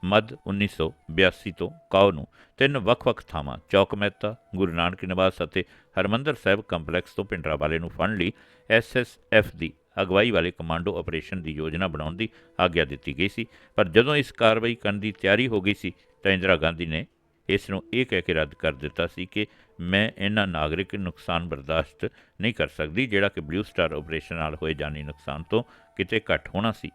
ਮੱਧ 1982 ਤੋਂ ਕਾਉ ਨੂੰ ਤਿੰਨ ਵੱਖ-ਵੱਖ ਥਾਵਾਂ, ਚੌਕ ਮਹਿਤਾ, ਗੁਰੂ ਨਾਨਕ ਨਿਵਾਸ ਅਤੇ ਹਰਮੰਦਰ ਸਾਹਿਬ ਕੰਪਲੈਕਸ ਤੋਂ ਪਿੰਡਰਾਵਾਲੇ ਨੂੰ ਫੜਨ ਲਈ ਐਸਐਸਐਫ ਦੀ ਅਗਵਾਈ ਵਾਲੇ ਕਮਾਂਡੋ ਆਪਰੇਸ਼ਨ ਦੀ ਯੋਜਨਾ ਬਣਾਉਣ ਦੀ ਆਗਿਆ ਦਿੱਤੀ ਗਈ ਸੀ। ਪਰ ਜਦੋਂ ਇਸ ਕਾਰਵਾਈ ਕਰਨ ਦੀ ਤਿਆਰੀ ਹੋ ਗਈ ਸੀ ਤਾਂ ਇੰਦਰਾ ਗਾਂਧੀ ਨੇ ਇਸ ਨੂੰ ਇਹ ਕਹਿ ਕੇ ਰੱਦ ਕਰ ਦਿੱਤਾ ਸੀ ਕਿ ਮੈਂ ਇਹਨਾਂ ਨਾਗਰਿਕ ਨੁਕਸਾਨ ਬਰਦਾਸ਼ਤ ਨਹੀਂ ਕਰ ਸਕਦੀ, ਜਿਹੜਾ ਕਿ ਬਲੂ ਸਟਾਰ ਆਪਰੇਸ਼ਨ ਨਾਲ ਹੋਏ ਜਾਨੀ ਨੁਕਸਾਨ ਤੋਂ ਕਿਤੇ ਘੱਟ ਹੋਣਾ ਸੀ।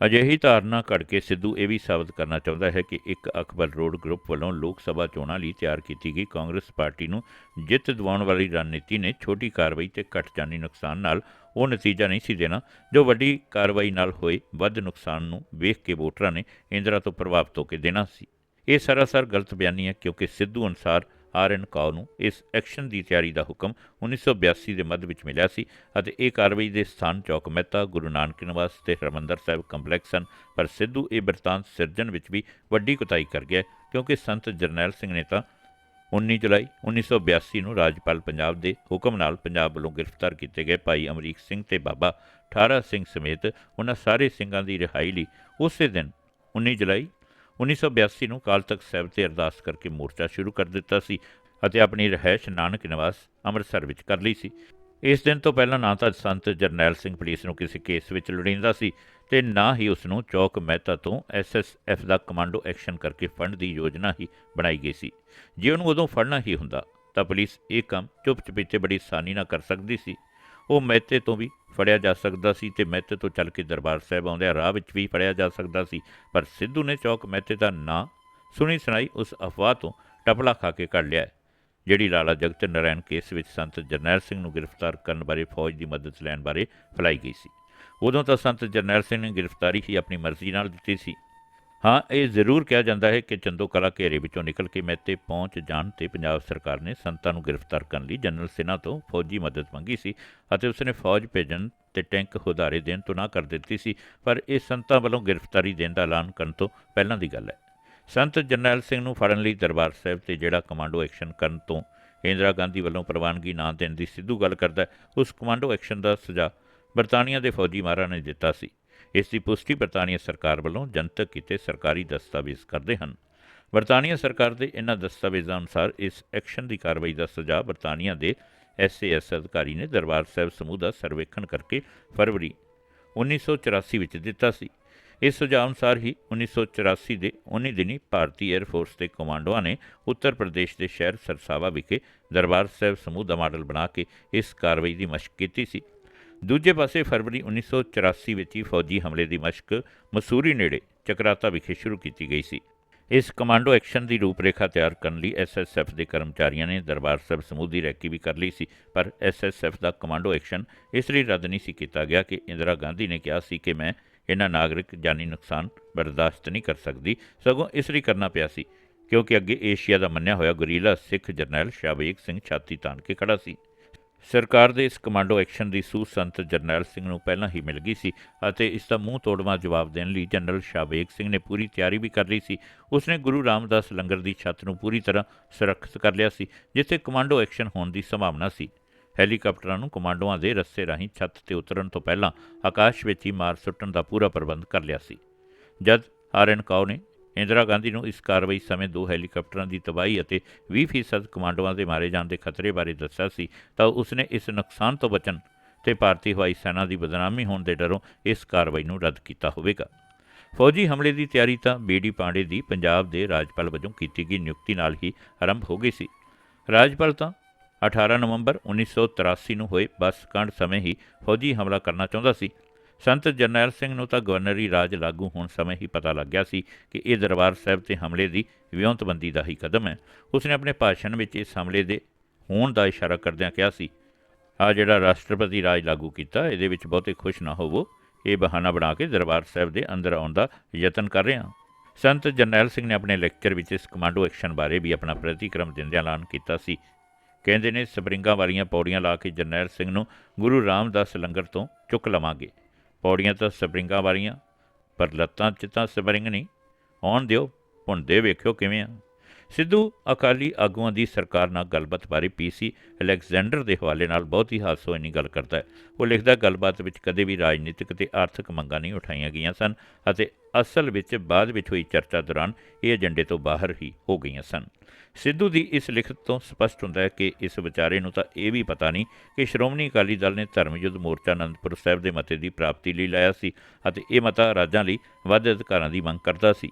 ਅਜਿਹੀ ਧਾਰਨਾ ਘੜ ਕੇ ਸਿੱਧੂ ਇਹ ਵੀ ਸਾਬਤ ਕਰਨਾ ਚਾਹੁੰਦਾ ਹੈ ਕਿ ਇੱਕ ਅਕਬਰ ਰੋਡ ਗਰੁੱਪ ਵੱਲੋਂ ਲੋਕ ਸਭਾ ਚੋਣਾਂ ਲਈ ਤਿਆਰ ਕੀਤੀ ਗਈ ਕਾਂਗਰਸ ਪਾਰਟੀ ਨੂੰ ਜਿੱਤ ਦਿਵਾਉਣ ਵਾਲੀ ਰਣਨੀਤੀ ਨੇ ਛੋਟੀ ਕਾਰਵਾਈ ਤੇ ਘੱਟ ਜਾਨੀ ਨੁਕਸਾਨ ਨਾਲ ਉਹ ਨਤੀਜਾ ਨਹੀਂ ਸੀ ਦੇਣਾ, ਜੋ ਵੱਡੀ ਕਾਰਵਾਈ ਨਾਲ ਹੋਏ ਵੱਧ ਨੁਕਸਾਨ ਨੂੰ ਵੇਖ ਕੇ ਵੋਟਰਾਂ ਨੇ ਇੰਦਰਾ ਤੋਂ ਪ੍ਰਭਾਵਿਤ ਹੋ ਕੇ ਦੇਣਾ ਸੀ। ਇਹ ਸਰਾਸਰ ਗਲਤ ਬਿਆਨੀ ਹੈ ਕਿਉਂਕਿ ਸਿੱਧੂ ਅਨੁਸਾਰ ਆਰ ਐਨ ਕਾਓ ਨੂੰ ਇਸ ਐਕਸ਼ਨ ਦੀ ਤਿਆਰੀ ਦਾ ਹੁਕਮ 1982 ਦੇ ਮੱਧ ਵਿੱਚ ਮਿਲਿਆ ਸੀ ਅਤੇ ਇਹ ਕਾਰਵਾਈ ਦੇ ਸਥਾਨ ਚੌਕ ਮਹਿਤਾ, ਗੁਰੂ ਨਾਨਕ ਨਿਵਾਸ ਤੇ ਹਰਮੰਦਰ ਸਾਹਿਬ ਕੰਪਲੈਕਸ ਹਨ ਪਰ ਸਿੱਧੂ ਇਹ ਬਿਰਤਾਂਤ ਸਿਰਜਣ ਵਿੱਚ ਵੀ ਵੱਡੀ ਕੁਤਾਈ ਕਰ ਗਿਆ ਕਿਉਂਕਿ ਸੰਤ ਜਰਨੈਲ ਸਿੰਘ ਨੇ ਤਾਂ 19 ਜੁਲਾਈ 1982 ਨੂੰ ਰਾਜਪਾਲ ਪੰਜਾਬ ਦੇ ਹੁਕਮ ਨਾਲ ਪੰਜਾਬ ਵੱਲੋਂ ਗ੍ਰਿਫਤਾਰ ਕੀਤੇ ਗਏ ਭਾਈ ਅਮਰੀਕ ਸਿੰਘ ਤੇ ਬਾਬਾ ਠਾਰਾ ਸਿੰਘ ਸਮੇਤ ਉਹਨਾਂ ਸਾਰੇ ਸਿੰਘਾਂ ਦੀ ਰਿਹਾਈ ਲਈ ਉਸੇ ਦਿਨ 19 ਜੁਲਾਈ 1982 ਨੂੰ ਕਾਲ ਤਖਤ ਸਾਹਿਬ ਤੇ ਅਰਦਾਸ ਕਰਕੇ ਮੋਰਚਾ ਸ਼ੁਰੂ ਕਰ ਦਿੱਤਾ ਸੀ ਅਤੇ ਆਪਣੀ ਰਹਿائش ਨਾਨਕ ਨਿਵਾਸ ਅੰਮ੍ਰਿਤਸਰ ਵਿੱਚ ਕਰ ਲਈ ਸੀ। ਇਸ ਦਿਨ ਤੋਂ ਪਹਿਲਾਂ ਨਾ ਤਾਂ ਸੰਤ ਜਰਨੈਲ ਸਿੰਘ ਪੁਲਿਸ ਨੂੰ ਕਿਸੇ ਕੇਸ ਵਿੱਚ ਲੜਿੰਦਾ ਸੀ ਤੇ ਨਾ ਹੀ ਉਸ ਨੂੰ ਚੌਕ ਮਹਿਤਾ ਤੋਂ ਐਸਐਸਐਫ ਦਾ ਕਮਾਂਡੋ ਐਕਸ਼ਨ ਕਰਕੇ ਫੰਡ ਦੀ ਯੋਜਨਾ ਹੀ ਬਣਾਈ ਗਈ ਸੀ। ਜੇ ਉਹਨੂੰ ਉਦੋਂ ਫੜਨਾ ਹੀ ਹੁੰਦਾ ਤਾਂ ਪੁਲਿਸ ਇਹ ਕੰਮ ਚੁੱਪ ਚਪੀਤੇ ਬੜੀ ਆਸਾਨੀ ਨਾਲ ਕਰ ਸਕਦੀ ਸੀ। ਉਹ ਮਹਿਤੇ ਤੋਂ ਵੀ ਫੜਿਆ ਜਾ ਸਕਦਾ ਸੀ ਤੇ ਮਹਿਤੇ ਤੋਂ ਚੱਲ ਕੇ ਦਰਬਾਰ ਸਾਹਿਬ ਆਉਂਦਿਆਂ ਰਾਹ ਵਿੱਚ ਵੀ ਫੜਿਆ ਜਾ ਸਕਦਾ ਸੀ, ਪਰ ਸਿੱਧੂ ਨੇ ਚੌਕ ਮਹਿਤੇ ਦਾ ਨਾਂ ਸੁਣੀ ਸੁਣਾਈ ਉਸ ਅਫਵਾਹ ਤੋਂ ਟਪਲਾ ਖਾ ਕੇ ਕੱਢ ਲਿਆ, ਜਿਹੜੀ ਲਾਲਾ ਜਗਤ ਨਾਰਾਇਣ ਕੇਸ ਵਿੱਚ ਸੰਤ ਜਰਨੈਲ ਸਿੰਘ ਨੂੰ ਗ੍ਰਿਫਤਾਰ ਕਰਨ ਬਾਰੇ ਫੌਜ ਦੀ ਮਦਦ ਲੈਣ ਬਾਰੇ ਫੈਲਾਈ ਗਈ ਸੀ। ਉਦੋਂ ਤਾਂ ਸੰਤ ਜਰਨੈਲ ਸਿੰਘ ਨੇ ਗ੍ਰਿਫਤਾਰੀ ਹੀ ਆਪਣੀ ਮਰਜ਼ੀ ਨਾਲ ਦਿੱਤੀ ਸੀ ਹਾਂ, ਇਹ ਜ਼ਰੂਰ ਕਿਹਾ ਜਾਂਦਾ ਹੈ ਕਿ ਚੰਦੋ ਕਲਾ ਘੇਰੇ ਵਿੱਚੋਂ ਨਿਕਲ ਕੇ ਮਹਿਤੇ ਪਹੁੰਚ ਜਾਣ ਤੇ ਪੰਜਾਬ ਸਰਕਾਰ ਨੇ ਸੰਤਾਂ ਨੂੰ ਗ੍ਰਿਫਤਾਰ ਕਰਨ ਲਈ ਜਨਰਲ ਸਿਨ੍ਹਾ ਤੋਂ ਫੌਜੀ ਮਦਦ ਮੰਗੀ ਸੀ ਅਤੇ ਉਸਨੇ ਫੌਜ ਭੇਜਣ ਤੇ ਟੈਂਕ ਹੁਦਾਰੇ ਦੇਣ ਤੋਂ ਨਾ ਕਰ ਦਿੱਤੀ ਸੀ, ਪਰ ਇਹ ਸੰਤਾਂ ਵੱਲੋਂ ਗ੍ਰਿਫਤਾਰੀ ਦੇਣ ਦਾ ਐਲਾਨ ਕਰਨ ਤੋਂ ਪਹਿਲਾਂ ਦੀ ਗੱਲ ਹੈ। ਸੰਤ ਜਰਨੈਲ ਸਿੰਘ ਨੂੰ ਫੜਨ ਲਈ ਦਰਬਾਰ ਸਾਹਿਬ ਤੇ ਜਿਹੜਾ ਕਮਾਂਡੋ ਐਕਸ਼ਨ ਕਰਨ ਤੋਂ ਇੰਦਰਾ ਗਾਂਧੀ ਵੱਲੋਂ ਪ੍ਰਵਾਨਗੀ ਨਾ ਦੇਣ ਦੀ ਸਿੱਧੂ ਗੱਲ ਕਰਦਾ ਉਸ ਕਮਾਂਡੋ ਐਕਸ਼ਨ ਦਾ ਸੁਝਾਅ ਬਰਤਾਨੀਆ ਦੇ ਫੌਜੀ ਮਾਹਰਾਂ ਨੇ ਦਿੱਤਾ ਸੀ। ਇਸ ਦੀ ਪੁਸ਼ਟੀ ਬਰਤਾਨੀਆ ਸਰਕਾਰ ਵੱਲੋਂ ਜਨਤਕ ਕੀਤੇ ਸਰਕਾਰੀ ਦਸਤਾਵੇਜ਼ ਕਰਦੇ ਹਨ। ਬਰਤਾਨੀਆ ਸਰਕਾਰ ਦੇ ਇਹਨਾਂ ਦਸਤਾਵੇਜ਼ਾਂ ਅਨੁਸਾਰ ਇਸ ਐਕਸ਼ਨ ਦੀ ਕਾਰਵਾਈ ਦਾ ਸੁਝਾਅ ਬਰਤਾਨੀਆ ਦੇ ਐਸਏਐਸ ਅਧਿਕਾਰੀ ਨੇ ਦਰਬਾਰ ਸਾਹਿਬ ਸਮੂਹ ਦਾ ਸਰਵੇਖਣ ਕਰਕੇ ਫਰਵਰੀ 1984 ਵਿੱਚ ਦਿੱਤਾ ਸੀ। ਇਸ ਸੁਝਾਅ ਅਨੁਸਾਰ ਹੀ 1984 ਦੇ ਉਨੀ ਦਿਨੀ ਭਾਰਤੀ 에ਅਰ ਫੋਰਸ ਦੇ ਕਮਾਂਡੋਆਂ ਨੇ ਉੱਤਰ ਪ੍ਰਦੇਸ਼ ਦੇ ਸ਼ਹਿਰ ਸਰਸਾਵਾ ਵਿਖੇ ਦਰਬਾਰ ਸਾਹਿਬ ਸਮੂਹ ਦਾ ਮਾਡਲ ਬਣਾ ਕੇ ਇਸ ਕਾਰਵਾਈ ਦੀ ਮਸ਼ਕ ਕੀਤੀ ਸੀ। ਦੂਜੇ ਪਾਸੇ ਫਰਵਰੀ 1984 ਵਿੱਚ ਹੀ ਫੌਜੀ ਹਮਲੇ ਦੀ ਮਸ਼ਕ ਮਸੂਰੀ ਨੇੜੇ ਚਕਰਾਤਾ ਵਿਖੇ ਸ਼ੁਰੂ ਕੀਤੀ ਗਈ ਸੀ। ਇਸ ਕਮਾਂਡੋ ਐਕਸ਼ਨ ਦੀ ਰੂਪਰੇਖਾ ਤਿਆਰ ਕਰਨ ਲਈ ਐਸਐਸਐਫ ਦੇ ਕਰਮਚਾਰੀਆਂ ਨੇ ਦਰਬਾਰ ਸਾਹਿਬ ਸਮੂਹ ਦੀ ਰੈਕੀ ਵੀ ਕਰ ਲਈ ਸੀ, ਪਰ ਐਸਐਸਐਫ ਦਾ ਕਮਾਂਡੋ ਐਕਸ਼ਨ ਇਸ ਲਈ ਰੱਦ ਨਹੀਂ ਸੀ ਕੀਤਾ ਗਿਆ ਕਿ ਇੰਦਰਾ ਗਾਂਧੀ ਨੇ ਕਿਹਾ ਸੀ ਕਿ ਮੈਂ ਇਹਨਾਂ ਨਾਗਰਿਕ ਜਾਨੀ ਨੁਕਸਾਨ ਬਰਦਾਸ਼ਤ ਨਹੀਂ ਕਰ ਸਕਦੀ, ਸਗੋਂ ਇਸ ਲਈ ਕਰਨਾ ਪਿਆ ਸੀ, ਕਿਉਂਕਿ ਅੱਗੇ ਏਸ਼ੀਆ ਦਾ ਮੰਨਿਆ ਹੋਇਆ ਗੁਰੀਲਾ ਸਿੱਖ ਜਰਨੈਲ ਸ਼ਾਬੇਗ ਸਿੰਘ ਛਾਤੀ ਤਾਣ ਕੇ ਖੜਾ ਸੀ। ਸਰਕਾਰ ਦੇ ਇਸ ਕਮਾਂਡੋ ਐਕਸ਼ਨ ਦੀ ਸੂਹ ਸੰਤ ਜਰਨੈਲ ਸਿੰਘ ਨੂੰ ਪਹਿਲਾਂ ਹੀ ਮਿਲ ਗਈ ਸੀ ਅਤੇ ਇਸ ਦਾ ਮੂੰਹ ਤੋੜਵਾ ਜਵਾਬ ਦੇਣ ਲਈ ਜਨਰਲ ਸ਼ਾਬੇਗ ਸਿੰਘ ਨੇ ਪੂਰੀ ਤਿਆਰੀ ਵੀ ਕਰ ਲਈ ਸੀ ਉਸਨੇ ਗੁਰੂ ਰਾਮਦਾਸ ਲੰਗਰ ਦੀ ਛੱਤ ਨੂੰ ਪੂਰੀ ਤਰ੍ਹਾਂ ਸੁਰੱਖਿਅਤ ਕਰ ਲਿਆ ਸੀ, ਜਿੱਥੇ ਕਮਾਂਡੋ ਐਕਸ਼ਨ ਹੋਣ ਦੀ ਸੰਭਾਵਨਾ ਸੀ ਹੈਲੀਕਾਪਟਰਾਂ ਨੂੰ ਕਮਾਂਡੋਆਂ ਦੇ ਰਸਤੇ ਰਾਹੀਂ ਛੱਤ ਤੇ ਉਤਰਨ ਤੋਂ ਪਹਿਲਾਂ ਆਕਾਸ਼ ਵਿੱਚ ਹੀ ਮਾਰ ਸੁੱਟਣ ਦਾ ਪੂਰਾ ਪ੍ਰਬੰਧ ਕਰ ਲਿਆ ਸੀ ਜਦ ਆਰ.ਐਨ. ਕਾਓ ਨੇ ਇੰਦਰਾ ਗਾਂਧੀ ਨੂੰ ਇਸ ਕਾਰਵਾਈ ਸਮੇਂ ਦੋ ਹੈਲੀਕਾਪਟਰਾਂ ਦੀ ਤਬਾਹੀ ਅਤੇ 20% ਕਮਾਂਡੋਆਂ ਦੇ ਮਾਰੇ ਜਾਣ ਦੇ ਖਤਰੇ ਬਾਰੇ ਦੱਸਿਆ ਸੀ, ਤਾਂ ਉਸਨੇ ਇਸ ਨੁਕਸਾਨ ਤੋਂ ਬਚਣ ਤੇ ਭਾਰਤੀ ਹਵਾਈ ਸੈਨਾ ਦੀ ਬਦਨਾਮੀ ਹੋਣ ਦੇ ਡਰੋਂ ਇਸ ਕਾਰਵਾਈ ਨੂੰ ਰੱਦ ਕੀਤਾ ਹੋਵੇਗਾ। ਫੌਜੀ ਹਮਲੇ ਦੀ ਤਿਆਰੀ ਤਾਂ ਬੀਡੀ ਪਾਂਡੇ ਦੀ ਪੰਜਾਬ ਦੇ ਰਾਜਪਾਲ ਵਜੋਂ ਕੀਤੀ ਗਈ ਨਿਯੁਕਤੀ ਨਾਲ ਹੀ ਆਰੰਭ ਹੋ ਗਈ ਸੀ। ਰਾਜਪਾਲ ਤਾਂ 18 ਨਵੰਬਰ 1983 ਨੂੰ ਹੋਏ ਬੱਸ ਕਾਂਡ ਸਮੇਂ ਹੀ ਫੌਜੀ ਹਮਲਾ ਕਰਨਾ ਚਾਹੁੰਦਾ ਸੀ ਸੰਤ ਜਰਨੈਲ ਸਿੰਘ ਨੂੰ ਤਾਂ ਗਵਰਨਰੀ ਰਾਜ ਲਾਗੂ ਹੋਣ ਸਮੇਂ ਹੀ ਪਤਾ ਲੱਗ ਗਿਆ ਸੀ ਕਿ ਇਹ ਦਰਬਾਰ ਸਾਹਿਬ ਤੇ ਹਮਲੇ ਦੀ ਵਿਉਂਤਬੰਦੀ ਦਾ ਹੀ ਕਦਮ ਹੈ। ਉਸਨੇ ਆਪਣੇ ਭਾਸ਼ਣ ਵਿੱਚ ਇਸ ਹਮਲੇ ਦੇ ਹੋਣ ਦਾ ਇਸ਼ਾਰਾ ਕਰਦਿਆਂ ਕਿਹਾ ਸੀ, ਆ ਜਿਹੜਾ ਰਾਸ਼ਟਰਪਤੀ ਰਾਜ ਲਾਗੂ ਕੀਤਾ, ਇਹਦੇ ਵਿੱਚ ਬਹੁਤੇ ਖੁਸ਼ ਨਾ ਹੋਵੋ। ਇਹ ਬਹਾਨਾ ਬਣਾ ਕੇ ਦਰਬਾਰ ਸਾਹਿਬ ਦੇ ਅੰਦਰ ਆਉਣ ਦਾ ਯਤਨ ਕਰ ਰਹੇ ਹਾਂ। ਸੰਤ ਜਰਨੈਲ ਸਿੰਘ ਨੇ ਆਪਣੇ ਲੈਕਚਰ ਵਿੱਚ ਇਸ ਕਮਾਂਡੋ ਐਕਸ਼ਨ ਬਾਰੇ ਵੀ ਆਪਣਾ ਪ੍ਰਤੀਕਰਮ ਦਿੰਦਿਆਂ ਐਲਾਨ ਕੀਤਾ ਸੀ। ਕਹਿੰਦੇ ਨੇ, ਸਪਰਿੰਗਾਂ ਵਾਲੀਆਂ ਪੌੜੀਆਂ ਲਾ ਕੇ ਜਰਨੈਲ ਸਿੰਘ ਨੂੰ ਗੁਰੂ ਰਾਮਦਾਸ ਲੰਗਰ ਤੋਂ ਚੁੱਕ ਲਵਾਂਗੇ। ਪੌੜੀਆਂ ਤਾਂ ਸਪਰਿੰਗਾਂ ਵਾਲੀਆਂ, ਪਰ ਲੱਤਾਂ 'ਚ ਤਾਂ ਸਪਰਿੰਗ ਨਹੀਂ। ਆਉਣ ਦਿਓ ਭੁੰਦੇ ਵੇਖਿਓ ਕਿਵੇਂ ਆ। ਸਿੱਧੂ ਅਕਾਲੀ ਆਗੂਆਂ ਦੀ ਸਰਕਾਰ ਨਾਲ ਗੱਲਬਾਤ ਬਾਰੇ ਪੀਸੀ ਅਲੈਗਜ਼ੈਂਡਰ ਦੇ ਹਵਾਲੇ ਨਾਲ ਬਹੁਤ ਹੀ ਹਾਸੋਹੀਣੀ ਗੱਲ ਕਰਦਾ ਹੈ। ਉਹ ਲਿਖਦਾ ਗੱਲਬਾਤ ਵਿੱਚ ਕਦੇ ਵੀ ਰਾਜਨੀਤਿਕ ਤੇ ਆਰਥਿਕ ਮੰਗਾਂ ਨਹੀਂ ਉਠਾਈਆਂ ਗਈਆਂ ਸਨ ਅਤੇ ਅਸਲ ਵਿੱਚ ਬਾਅਦ ਵਿੱਚ ਹੋਈ ਚਰਚਾ ਦੌਰਾਨ ਇਹ ਏਜੰਡੇ ਤੋਂ ਬਾਹਰ ਹੀ ਹੋ ਗਈਆਂ ਸਨ। ਸਿੱਧੂ ਦੀ ਇਸ ਲਿਖਤ ਤੋਂ ਸਪਸ਼ਟ ਹੁੰਦਾ ਹੈ ਕਿ ਇਸ ਵਿਚਾਰੇ ਨੂੰ ਤਾਂ ਇਹ ਵੀ ਪਤਾ ਨਹੀਂ ਕਿ ਸ਼੍ਰੋਮਣੀ ਅਕਾਲੀ ਦਲ ਨੇ ਧਰਮ ਯੁੱਧ ਮੋਰਚਾ ਅਨੰਦਪੁਰ ਸਾਹਿਬ ਦੇ ਮਤੇ ਦੀ ਪ੍ਰਾਪਤੀ ਲਈ ਲਾਇਆ ਸੀ ਅਤੇ ਇਹ ਮਤਾ ਰਾਜਾਂ ਲਈ ਵੱਧ ਅਧਿਕਾਰਾਂ ਦੀ ਮੰਗ ਕਰਦਾ ਸੀ।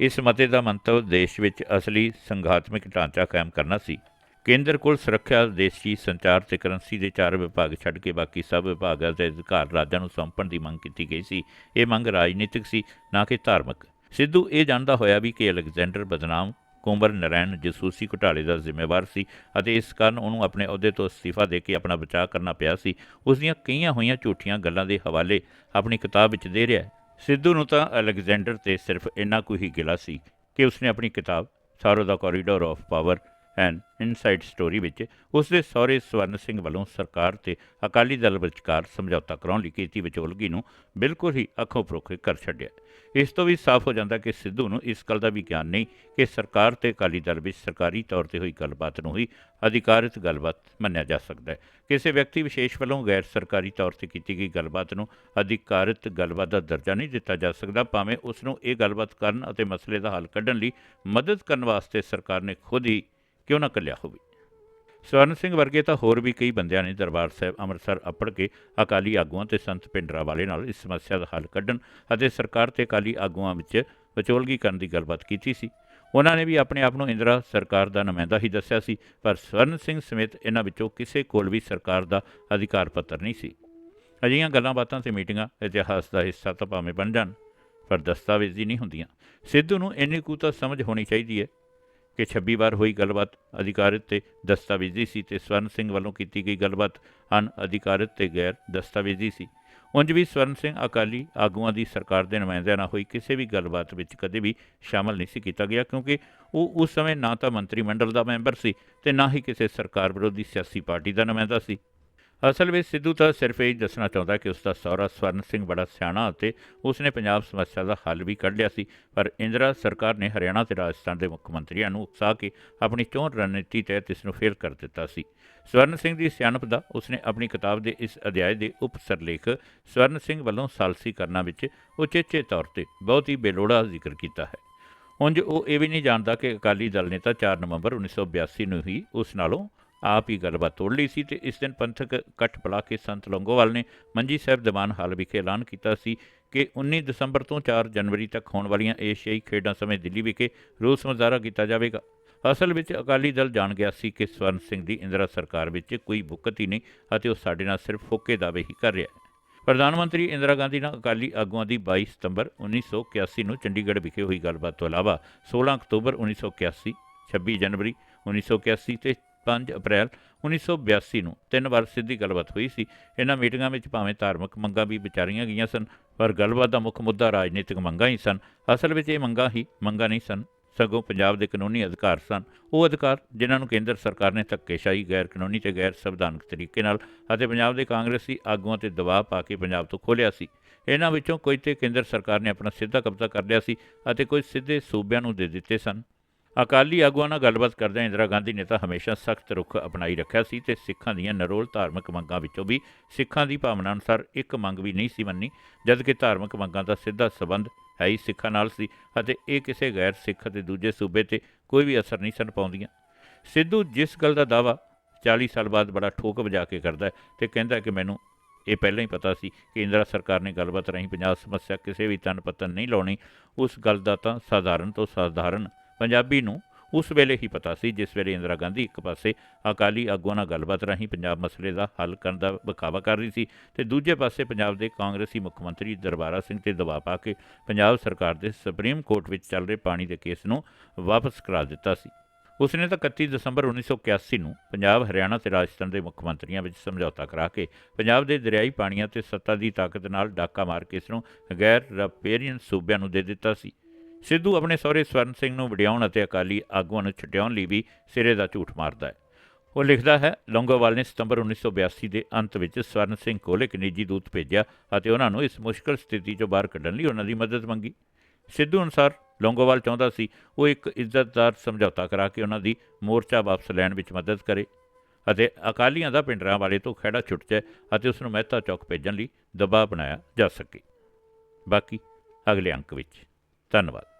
ਇਸ ਮਤੇ ਦਾ ਮੰਤਵ ਦੇਸ਼ ਵਿੱਚ ਅਸਲੀ ਸੰਘਾਤਮਿਕ ਢਾਂਚਾ ਕਾਇਮ ਕਰਨਾ ਸੀ। ਕੇਂਦਰ ਕੋਲ ਸੁਰੱਖਿਆ, ਦੇਸ਼ੀ ਸੰਚਾਰ ਤੇ ਕਰੰਸੀ ਦੇ ਚਾਰ ਵਿਭਾਗ ਛੱਡ ਕੇ ਬਾਕੀ ਸਭ ਵਿਭਾਗਾਂ ਦੇ ਅਧਿਕਾਰ ਰਾਜਾਂ ਨੂੰ ਸੌਂਪਣ ਦੀ ਮੰਗ ਕੀਤੀ ਗਈ ਸੀ। ਇਹ ਮੰਗ ਰਾਜਨੀਤਿਕ ਸੀ, ਨਾ ਕਿ ਧਾਰਮਿਕ। ਸਿੱਧੂ ਇਹ ਜਾਣਦਾ ਹੋਇਆ ਵੀ ਕਿ ਅਲੈਗਜ਼ੈਂਡਰ ਬਦਨਾਮ ਕੁੰਵਰ ਨਰੈਣ ਜਸੂਸੀ ਘੁਟਾਲੇ ਦਾ ਜ਼ਿੰਮੇਵਾਰ ਸੀ ਅਤੇ ਇਸ ਕਾਰਨ ਉਹਨੂੰ ਆਪਣੇ ਅਹੁਦੇ ਤੋਂ ਅਸਤੀਫਾ ਦੇ ਕੇ ਆਪਣਾ ਬਚਾਅ ਕਰਨਾ ਪਿਆ ਸੀ। ਉਸ ਦੀਆਂ ਕਈਆਂ ਹੋਈਆਂ ਝੂਠੀਆਂ ਗੱਲਾਂ ਦੇ ਹਵਾਲੇ ਆਪਣੀ ਕਿਤਾਬ ਵਿੱਚ ਦੇ ਰਿਹਾ ਹੈ। ਸਿੱਧੂ ਨੂੰ ਤਾਂ ਅਲੈਗਜ਼ੈਂਡਰ ਤੇ ਸਿਰਫ ਇੰਨਾ ਕੁ ਹੀ ਗਿਲਾ ਸੀ ਕਿ ਉਸਨੇ ਆਪਣੀ ਕਿਤਾਬ ਸਾਰੋ ਦਾ corridor of power and inside story ਵਿੱਚ ਉਸ ਦੇ ਸਹੁਰੇ ਸਵਰਨ ਸਿੰਘ ਵੱਲੋਂ ਸਰਕਾਰ ਤੇ ਅਕਾਲੀ ਦਲ ਵਿਚਕਾਰ ਸਮਝੌਤਾ ਕਰਾਉਣ ਲਈ ਕੀਤੀ ਵਿਚੋਲਗੀ ਨੂੰ ਬਿਲਕੁਲ ਹੀ ਅੱਖੋਂ ਪਰੋਖੇ ਕਰ ਛੱਡਿਆ। ਇਸ ਤੋਂ ਵੀ ਸਾਫ਼ ਹੋ ਜਾਂਦਾ ਕਿ ਸਿੱਧੂ ਨੂੰ ਇਸ ਗੱਲ ਦਾ ਵੀ ਗਿਆਨ ਨਹੀਂ ਕਿ ਸਰਕਾਰ ਤੇ ਅਕਾਲੀ ਦਲ ਵਿੱਚ ਸਰਕਾਰੀ ਤੌਰ ਤੇ ਹੋਈ ਗੱਲਬਾਤ ਨੂੰ ਹੀ ਅਧਿਕਾਰਿਤ ਗੱਲਬਾਤ ਮੰਨਿਆ ਜਾ ਸਕਦਾ ਹੈ। ਕਿਸੇ ਵਿਅਕਤੀ ਵਿਸ਼ੇਸ਼ ਵੱਲੋਂ ਗੈਰ ਸਰਕਾਰੀ ਤੌਰ ਤੇ ਕੀਤੀ ਗਈ ਗੱਲਬਾਤ ਨੂੰ ਅਧਿਕਾਰਿਤ ਗੱਲਬਾਤ ਦਾ ਦਰਜਾ ਨਹੀਂ ਦਿੱਤਾ ਜਾ ਸਕਦਾ, ਭਾਵੇਂ ਉਸ ਨੂੰ ਇਹ ਗੱਲਬਾਤ ਕਰਨ ਅਤੇ ਮਸਲੇ ਦਾ ਹੱਲ ਕੱਢਣ ਲਈ ਮਦਦ ਕਰਨ ਵਾਸਤੇ ਸਰਕਾਰ ਨੇ ਖੁਦ ਹੀ ਕਿਉਂ ਨਾ ਕੱਲਿਆ ਹੋਵੇ? ਸਵਰਨ ਸਿੰਘ ਵਰਗੇ ਤਾਂ ਹੋਰ ਵੀ ਕਈ ਬੰਦਿਆਂ ਨੇ ਦਰਬਾਰ ਸਾਹਿਬ ਅੰਮ੍ਰਿਤਸਰ ਅੱਪੜ ਕੇ ਅਕਾਲੀ ਆਗੂਆਂ ਤੇ ਸੰਤ ਪਿੰਡਰਾ ਵਾਲੇ ਨਾਲ ਇਸ ਸਮੱਸਿਆ ਦਾ ਹੱਲ ਕੱਢਣ ਅਤੇ ਸਰਕਾਰ ਤੇ ਅਕਾਲੀ ਆਗੂਆਂ ਵਿੱਚ ਵਿਚੋਲਗੀ ਕਰਨ ਦੀ ਗੱਲਬਾਤ ਕੀਤੀ ਸੀ। ਉਹਨਾਂ ਨੇ ਵੀ ਆਪਣੇ ਆਪ ਨੂੰ ਇੰਦਰਾ ਸਰਕਾਰ ਦਾ ਨੁਮਾਇੰਦਾ ਹੀ ਦੱਸਿਆ ਸੀ, ਪਰ ਸਵਰਨ ਸਿੰਘ ਸਮੇਤ ਇਹਨਾਂ ਵਿੱਚੋਂ ਕਿਸੇ ਕੋਲ ਵੀ ਸਰਕਾਰ ਦਾ ਅਧਿਕਾਰ ਪੱਤਰ ਨਹੀਂ ਸੀ। ਅਜਿਹੀਆਂ ਗੱਲਾਂ ਬਾਤਾਂ ਤੇ ਮੀਟਿੰਗਾਂ ਇਤਿਹਾਸ ਦਾ ਹਿੱਸਾ ਤਾਂ ਭਾਵੇਂ ਬਣ ਜਾਣ, ਪਰ ਦਸਤਾਵੇਜ਼ੀ ਨਹੀਂ ਹੁੰਦੀਆਂ। ਸਿੱਧੂ ਨੂੰ ਇੰਨੀ ਕੁ ਤਾਂ ਸਮਝ ਹੋਣੀ ਚਾਹੀਦੀ ਹੈ। ਕਿ 26 ਵਾਰ ਹੋਈ ਗੱਲਬਾਤ ਅਧਿਕਾਰਿਤ ਤੇ ਦਸਤਾਵੇਜ਼ੀ ਸੀ ਤੇ ਸਵਰਨ ਸਿੰਘ ਵੱਲੋਂ ਕੀਤੀ ਗਈ ਗੱਲਬਾਤ ਅਨ ਅਧਿਕਾਰਿਤ ਤੇ ਗੈਰ ਦਸਤਾਵੇਜ਼ੀ ਸੀ। ਉਂਝ ਵੀ ਸਵਰਨ ਸਿੰਘ ਅਕਾਲੀ ਆਗੂਆਂ ਦੀ ਸਰਕਾਰ ਦੇ ਨੁਮਾਇੰਦਿਆਂ ਨਾਲ ਹੋਈ ਕਿਸੇ ਵੀ ਗੱਲਬਾਤ ਵਿੱਚ ਕਦੇ ਵੀ ਸ਼ਾਮਲ ਨਹੀਂ ਸੀ ਕੀਤਾ ਗਿਆ, ਕਿਉਂਕਿ ਉਹ ਉਸ ਸਮੇਂ ਨਾ ਤਾਂ ਮੰਤਰੀ ਮੰਡਲ ਦਾ ਮੈਂਬਰ ਸੀ ਤੇ ਨਾ ਹੀ ਕਿਸੇ ਸਰਕਾਰ ਵਿਰੋਧੀ ਸਿਆਸੀ ਪਾਰਟੀ ਦਾ ਨੁਮਾਇੰਦਾ ਸੀ। ਅਸਲ ਵਿੱਚ ਸਿੱਧੂ ਤਾਂ ਸਿਰਫ ਇਹ ਦੱਸਣਾ ਚਾਹੁੰਦਾ ਕਿ ਉਸ ਦਾ ਸਹੁਰਾ ਸਵਰਨ ਸਿੰਘ ਬੜਾ ਸਿਆਣਾ ਅਤੇ ਉਸ ਨੇ ਪੰਜਾਬ ਸਮੱਸਿਆ ਦਾ ਹੱਲ ਵੀ ਕੱਢ ਲਿਆ ਸੀ। ਪਰ ਇੰਦਰਾ ਸਰਕਾਰ ਨੇ ਹਰਿਆਣਾ ਤੇ ਰਾਜਸਥਾਨ ਦੇ ਮੁੱਖ ਮੰਤਰੀਆਂ ਨੂੰ ਉਕਸਾ ਕੇ ਆਪਣੀ ਚੋਣ ਰਣਨੀਤੀ ਤਹਿਤ ਇਸ ਨੂੰ ਫੇਲ ਕਰ ਦਿੱਤਾ ਸੀ। ਸਵਰਨ ਸਿੰਘ ਦੀ ਸਿਆਣਪ ਦਾ ਉਸਨੇ ਆਪਣੀ ਕਿਤਾਬ ਦੇ ਇਸ ਅਧਿਆਇ ਦੇ ਉਪ ਸਰਲੇਖ ਸਵਰਨ ਸਿੰਘ ਵੱਲੋਂ ਸਾਲਸੀ ਕਰਨਾ ਵਿੱਚ ਉਚੇਚੇ ਤੌਰ ਤੇ ਬਹੁਤ ਹੀ ਬੇਲੋੜਾ ਜ਼ਿਕਰ ਕੀਤਾ ਹੈ। ਉਂਝ ਉਹ ਇਹ ਵੀ ਨਹੀਂ ਜਾਣਦਾ ਕਿ ਅਕਾਲੀ ਦਲ ਨੇ ਤਾਂ 4 ਨਵੰਬਰ 1982 ਨੂੰ ਹੀ ਉਸ ਨਾਲੋਂ ਆਪ ਹੀ ਗੱਲਬਾਤ ਤੋੜ ਲਈ ਸੀ ਤੇ ਇਸ ਦਿਨ ਪੰਥਕ ਇਕੱਠ ਬੁਲਾ ਕੇ ਸੰਤ ਲੰਗੋਵਾਲ ਨੇ ਮੰਜੀ ਸਾਹਿਬ ਦੀਵਾਨ ਹਾਲ ਵਿਖੇ ਐਲਾਨ ਕੀਤਾ ਸੀ ਕਿ 19 ਦਸੰਬਰ ਤੋਂ 4 ਜਨਵਰੀ ਤੱਕ ਹੋਣ ਵਾਲੀਆਂ ਏਸ਼ੀਆਈ ਖੇਡਾਂ ਸਮੇਂ ਦਿੱਲੀ ਵਿਖੇ ਰੋਸ ਮੁਜ਼ਾਹਰਾ ਕੀਤਾ ਜਾਵੇਗਾ। ਅਸਲ ਵਿੱਚ ਅਕਾਲੀ ਦਲ ਜਾਣ ਗਿਆ ਸੀ ਕਿ ਸਵਰਨ ਸਿੰਘ ਦੀ ਇੰਦਰਾ ਸਰਕਾਰ ਵਿੱਚ ਕੋਈ ਬੁੱਕਤ ਹੀ ਨਹੀਂ ਅਤੇ ਉਹ ਸਾਡੇ ਨਾਲ ਸਿਰਫ ਫੋਕੇ ਦਾਅਵੇ ਹੀ ਕਰ ਰਿਹਾ ਹੈ। ਪ੍ਰਧਾਨ ਮੰਤਰੀ ਇੰਦਰਾ ਗਾਂਧੀ ਨਾਲ ਅਕਾਲੀ ਆਗੂਆਂ ਦੀ 22 ਸਤੰਬਰ 1981 ਨੂੰ ਚੰਡੀਗੜ੍ਹ ਵਿਖੇ ਹੋਈ ਗੱਲਬਾਤ ਤੋਂ ਇਲਾਵਾ 16 ਅਕਤੂਬਰ 1981 26 ਜਨਵਰੀ 1981 ਤੇ 5 ਅਪ੍ਰੈਲ 1982 ਨੂੰ ਤਿੰਨ ਵਾਰ ਸਿੱਧੀ ਗੱਲਬਾਤ ਹੋਈ ਸੀ। ਇਹਨਾਂ ਮੀਟਿੰਗਾਂ ਵਿੱਚ ਭਾਵੇਂ ਧਾਰਮਿਕ ਮੰਗਾਂ ਵੀ ਵਿਚਾਰੀਆਂ ਗਈਆਂ ਸਨ, ਪਰ ਗੱਲਬਾਤ ਦਾ ਮੁੱਖ ਮੁੱਦਾ ਰਾਜਨੀਤਿਕ ਮੰਗਾਂ ਹੀ ਸਨ। ਅਸਲ ਵਿੱਚ ਇਹ ਮੰਗਾਂ ਹੀ ਮੰਗਾਂ ਨਹੀਂ ਸਨ, ਸਗੋਂ ਪੰਜਾਬ ਦੇ ਕਾਨੂੰਨੀ ਅਧਿਕਾਰ ਸਨ। ਉਹ ਅਧਿਕਾਰ ਜਿਨ੍ਹਾਂ ਨੂੰ ਕੇਂਦਰ ਸਰਕਾਰ ਨੇ ਧੱਕੇਸ਼ਾਹੀ, ਗੈਰ ਕਾਨੂੰਨੀ ਤੇ ਗੈਰ ਸੰਵਿਧਾਨਕ ਤਰੀਕੇ ਨਾਲ ਅਤੇ ਪੰਜਾਬ ਦੇ ਕਾਂਗਰਸੀ ਆਗੂਆਂ ਤੇ ਦਬਾਅ ਪਾ ਕੇ ਪੰਜਾਬ ਤੋਂ ਖੋਲਿਆ ਸੀ। ਇਹਨਾਂ ਵਿੱਚੋਂ ਕੋਈ ਤੇ ਕੇਂਦਰ ਸਰਕਾਰ ਨੇ ਆਪਣਾ ਸਿੱਧਾ ਕਬਜ਼ਾ ਕਰ ਲਿਆ ਸੀ ਅਤੇ ਕੁਝ ਸਿੱਧੇ ਸੂਬਿਆਂ ਨੂੰ ਦੇ ਦਿੱਤੇ ਸਨ। ਅਕਾਲੀ ਆਗੂਆਂ ਨਾਲ ਗੱਲਬਾਤ ਕਰਦਿਆਂ ਇੰਦਰਾ ਗਾਂਧੀ ਨੇ ਤਾਂ ਹਮੇਸ਼ਾ ਸਖਤ ਰੁਖ ਅਪਣਾਈ ਰੱਖਿਆ ਸੀ ਤੇ ਸਿੱਖਾਂ ਦੀਆਂ ਨਰੋਲ ਧਾਰਮਿਕ ਮੰਗਾਂ ਵਿੱਚੋਂ ਵੀ ਸਿੱਖਾਂ ਦੀ ਭਾਵਨਾ ਅਨੁਸਾਰ ਇੱਕ ਮੰਗ ਵੀ ਨਹੀਂ ਸੀ ਮੰਨੀ ਜਦ ਕਿ ਧਾਰਮਿਕ ਮੰਗਾਂ ਦਾ ਸਿੱਧਾ ਸਬੰਧ ਹੈ ਹੀ ਸਿੱਖਾਂ ਨਾਲ ਸੀ ਅਤੇ ਇਹ ਕਿਸੇ ਗੈਰ ਸਿੱਖ ਅਤੇ ਦੂਜੇ ਸੂਬੇ ਤੇ ਕੋਈ ਵੀ ਅਸਰ ਨਹੀਂ ਸਨ ਪਾਉਂਦੀਆਂ। ਸਿੱਧੂ ਜਿਸ ਗੱਲ ਦਾ ਦਾਵਾ 40 ਸਾਲ ਬਾਅਦ ਬੜਾ ਠੋਕ ਵਜਾ ਕੇ ਕਰਦਾ ਹੈ ਤੇ ਕਹਿੰਦਾ ਕਿ ਮੈਨੂੰ ਇਹ ਪਹਿਲਾਂ ਹੀ ਪਤਾ ਸੀ ਕਿ ਇੰਦਰਾ ਸਰਕਾਰ ਨੇ ਗੱਲਬਾਤ ਰਾਹੀਂ ਪੰਜਾਬ ਸਮੱਸਿਆ ਕਿਸੇ ਵੀ ਤਨ ਪਤਨ ਨਹੀਂ ਲਾਉਣੀ, ਉਸ ਗੱਲ ਦਾ ਤਾਂ ਸਾਧਾਰਨ ਤੋਂ ਸਾਧਾਰਨ ਪੰਜਾਬੀ ਨੂੰ ਉਸ ਵੇਲੇ ਹੀ ਪਤਾ ਸੀ, ਜਿਸ ਵੇਲੇ ਇੰਦਰਾ ਗਾਂਧੀ ਇੱਕ ਪਾਸੇ ਅਕਾਲੀ ਆਗੂਆਂ ਨਾਲ ਗੱਲਬਾਤ ਰਾਹੀਂ ਪੰਜਾਬ ਮਸਲੇ ਦਾ ਹੱਲ ਕਰਨ ਦਾ ਬਖਾਵਾ ਕਰ ਰਹੀ ਸੀ ਤੇ ਦੂਜੇ ਪਾਸੇ ਪੰਜਾਬ ਦੇ ਕਾਂਗਰਸੀ ਮੁੱਖ ਮੰਤਰੀ ਦਰਬਾਰਾ ਸਿੰਘ ਤੇ ਦਬਾਅ ਪਾ ਕੇ ਪੰਜਾਬ ਸਰਕਾਰ ਦੇ ਸੁਪਰੀਮ ਕੋਰਟ ਵਿੱਚ ਚੱਲ ਰਹੇ ਪਾਣੀ ਦੇ ਕੇਸ ਨੂੰ ਵਾਪਸ ਕਰਾ ਦਿੱਤਾ ਸੀ। ਉਸਨੇ ਤਾਂ 31 ਦਸੰਬਰ 1981 ਨੂੰ ਪੰਜਾਬ, ਹਰਿਆਣਾ ਤੇ ਰਾਜਸਥਾਨ ਦੇ ਮੁੱਖ ਮੰਤਰੀਆਂ ਵਿੱਚ ਸਮਝੌਤਾ ਕਰਾ ਕੇ ਪੰਜਾਬ ਦੇ ਦਰਿਆਈ ਪਾਣੀਆਂ ਤੇ ਸੱਤਾ ਦੀ ਤਾਕਤ ਨਾਲ ਡਾਕਾ ਮਾਰ ਕੇ ਇਸ ਨੂੰ ਗੈਰ ਰਪੇਰੀਅਨ ਸੂਬਿਆਂ ਨੂੰ ਦੇ ਦਿੱਤਾ ਸੀ। ਸਿੱਧੂ ਆਪਣੇ ਸਹੁਰੇ ਸਵਰਨ ਸਿੰਘ ਨੂੰ ਵਡਿਆਉਣ ਅਤੇ ਅਕਾਲੀ ਆਗੂਆਂ ਨੂੰ ਛਡਾਉਣ ਲਈ ਵੀ ਸਿਰੇ ਦਾ ਝੂਠ ਮਾਰਦਾ ਹੈ। ਉਹ ਲਿਖਦਾ ਹੈ, ਲੌਂਗੋਵਾਲ ਨੇ ਸਤੰਬਰ 1982 ਦੇ ਅੰਤ ਵਿੱਚ ਸਵਰਨ ਸਿੰਘ ਕੋਲ ਇੱਕ ਨਿੱਜੀ ਦੂਤ ਭੇਜਿਆ ਅਤੇ ਉਹਨਾਂ ਨੂੰ ਇਸ ਮੁਸ਼ਕਲ ਸਥਿਤੀ ਚੋਂ ਬਾਹਰ ਕੱਢਣ ਲਈ ਉਹਨਾਂ ਦੀ ਮਦਦ ਮੰਗੀ। ਸਿੱਧੂ ਅਨੁਸਾਰ ਲੌਂਗੋਵਾਲ ਚਾਹੁੰਦਾ ਸੀ ਉਹ ਇੱਕ ਇੱਜ਼ਤਦਾਰ ਸਮਝੌਤਾ ਕਰਾ ਕੇ ਉਹਨਾਂ ਦੀ ਮੋਰਚਾ ਵਾਪਸ ਲੈਣ ਵਿੱਚ ਮਦਦ ਕਰੇ ਅਤੇ ਅਕਾਲੀਆਂ ਦਾ ਪਿੰਡਰਾਂ ਵਾਲੇ ਤੋਂ ਖਹਿੜਾ ਛੁੱਟ ਜਾਏ ਅਤੇ ਉਸ ਨੂੰ ਮਹਿਤਾ ਚੌਕ ਭੇਜਣ ਲਈ ਦਬਾਅ ਬਣਾਇਆ ਜਾ ਸਕੇ। ਬਾਕੀ ਅਗਲੇ ਅੰਕ ਵਿੱਚ। ਧੰਨਵਾਦ।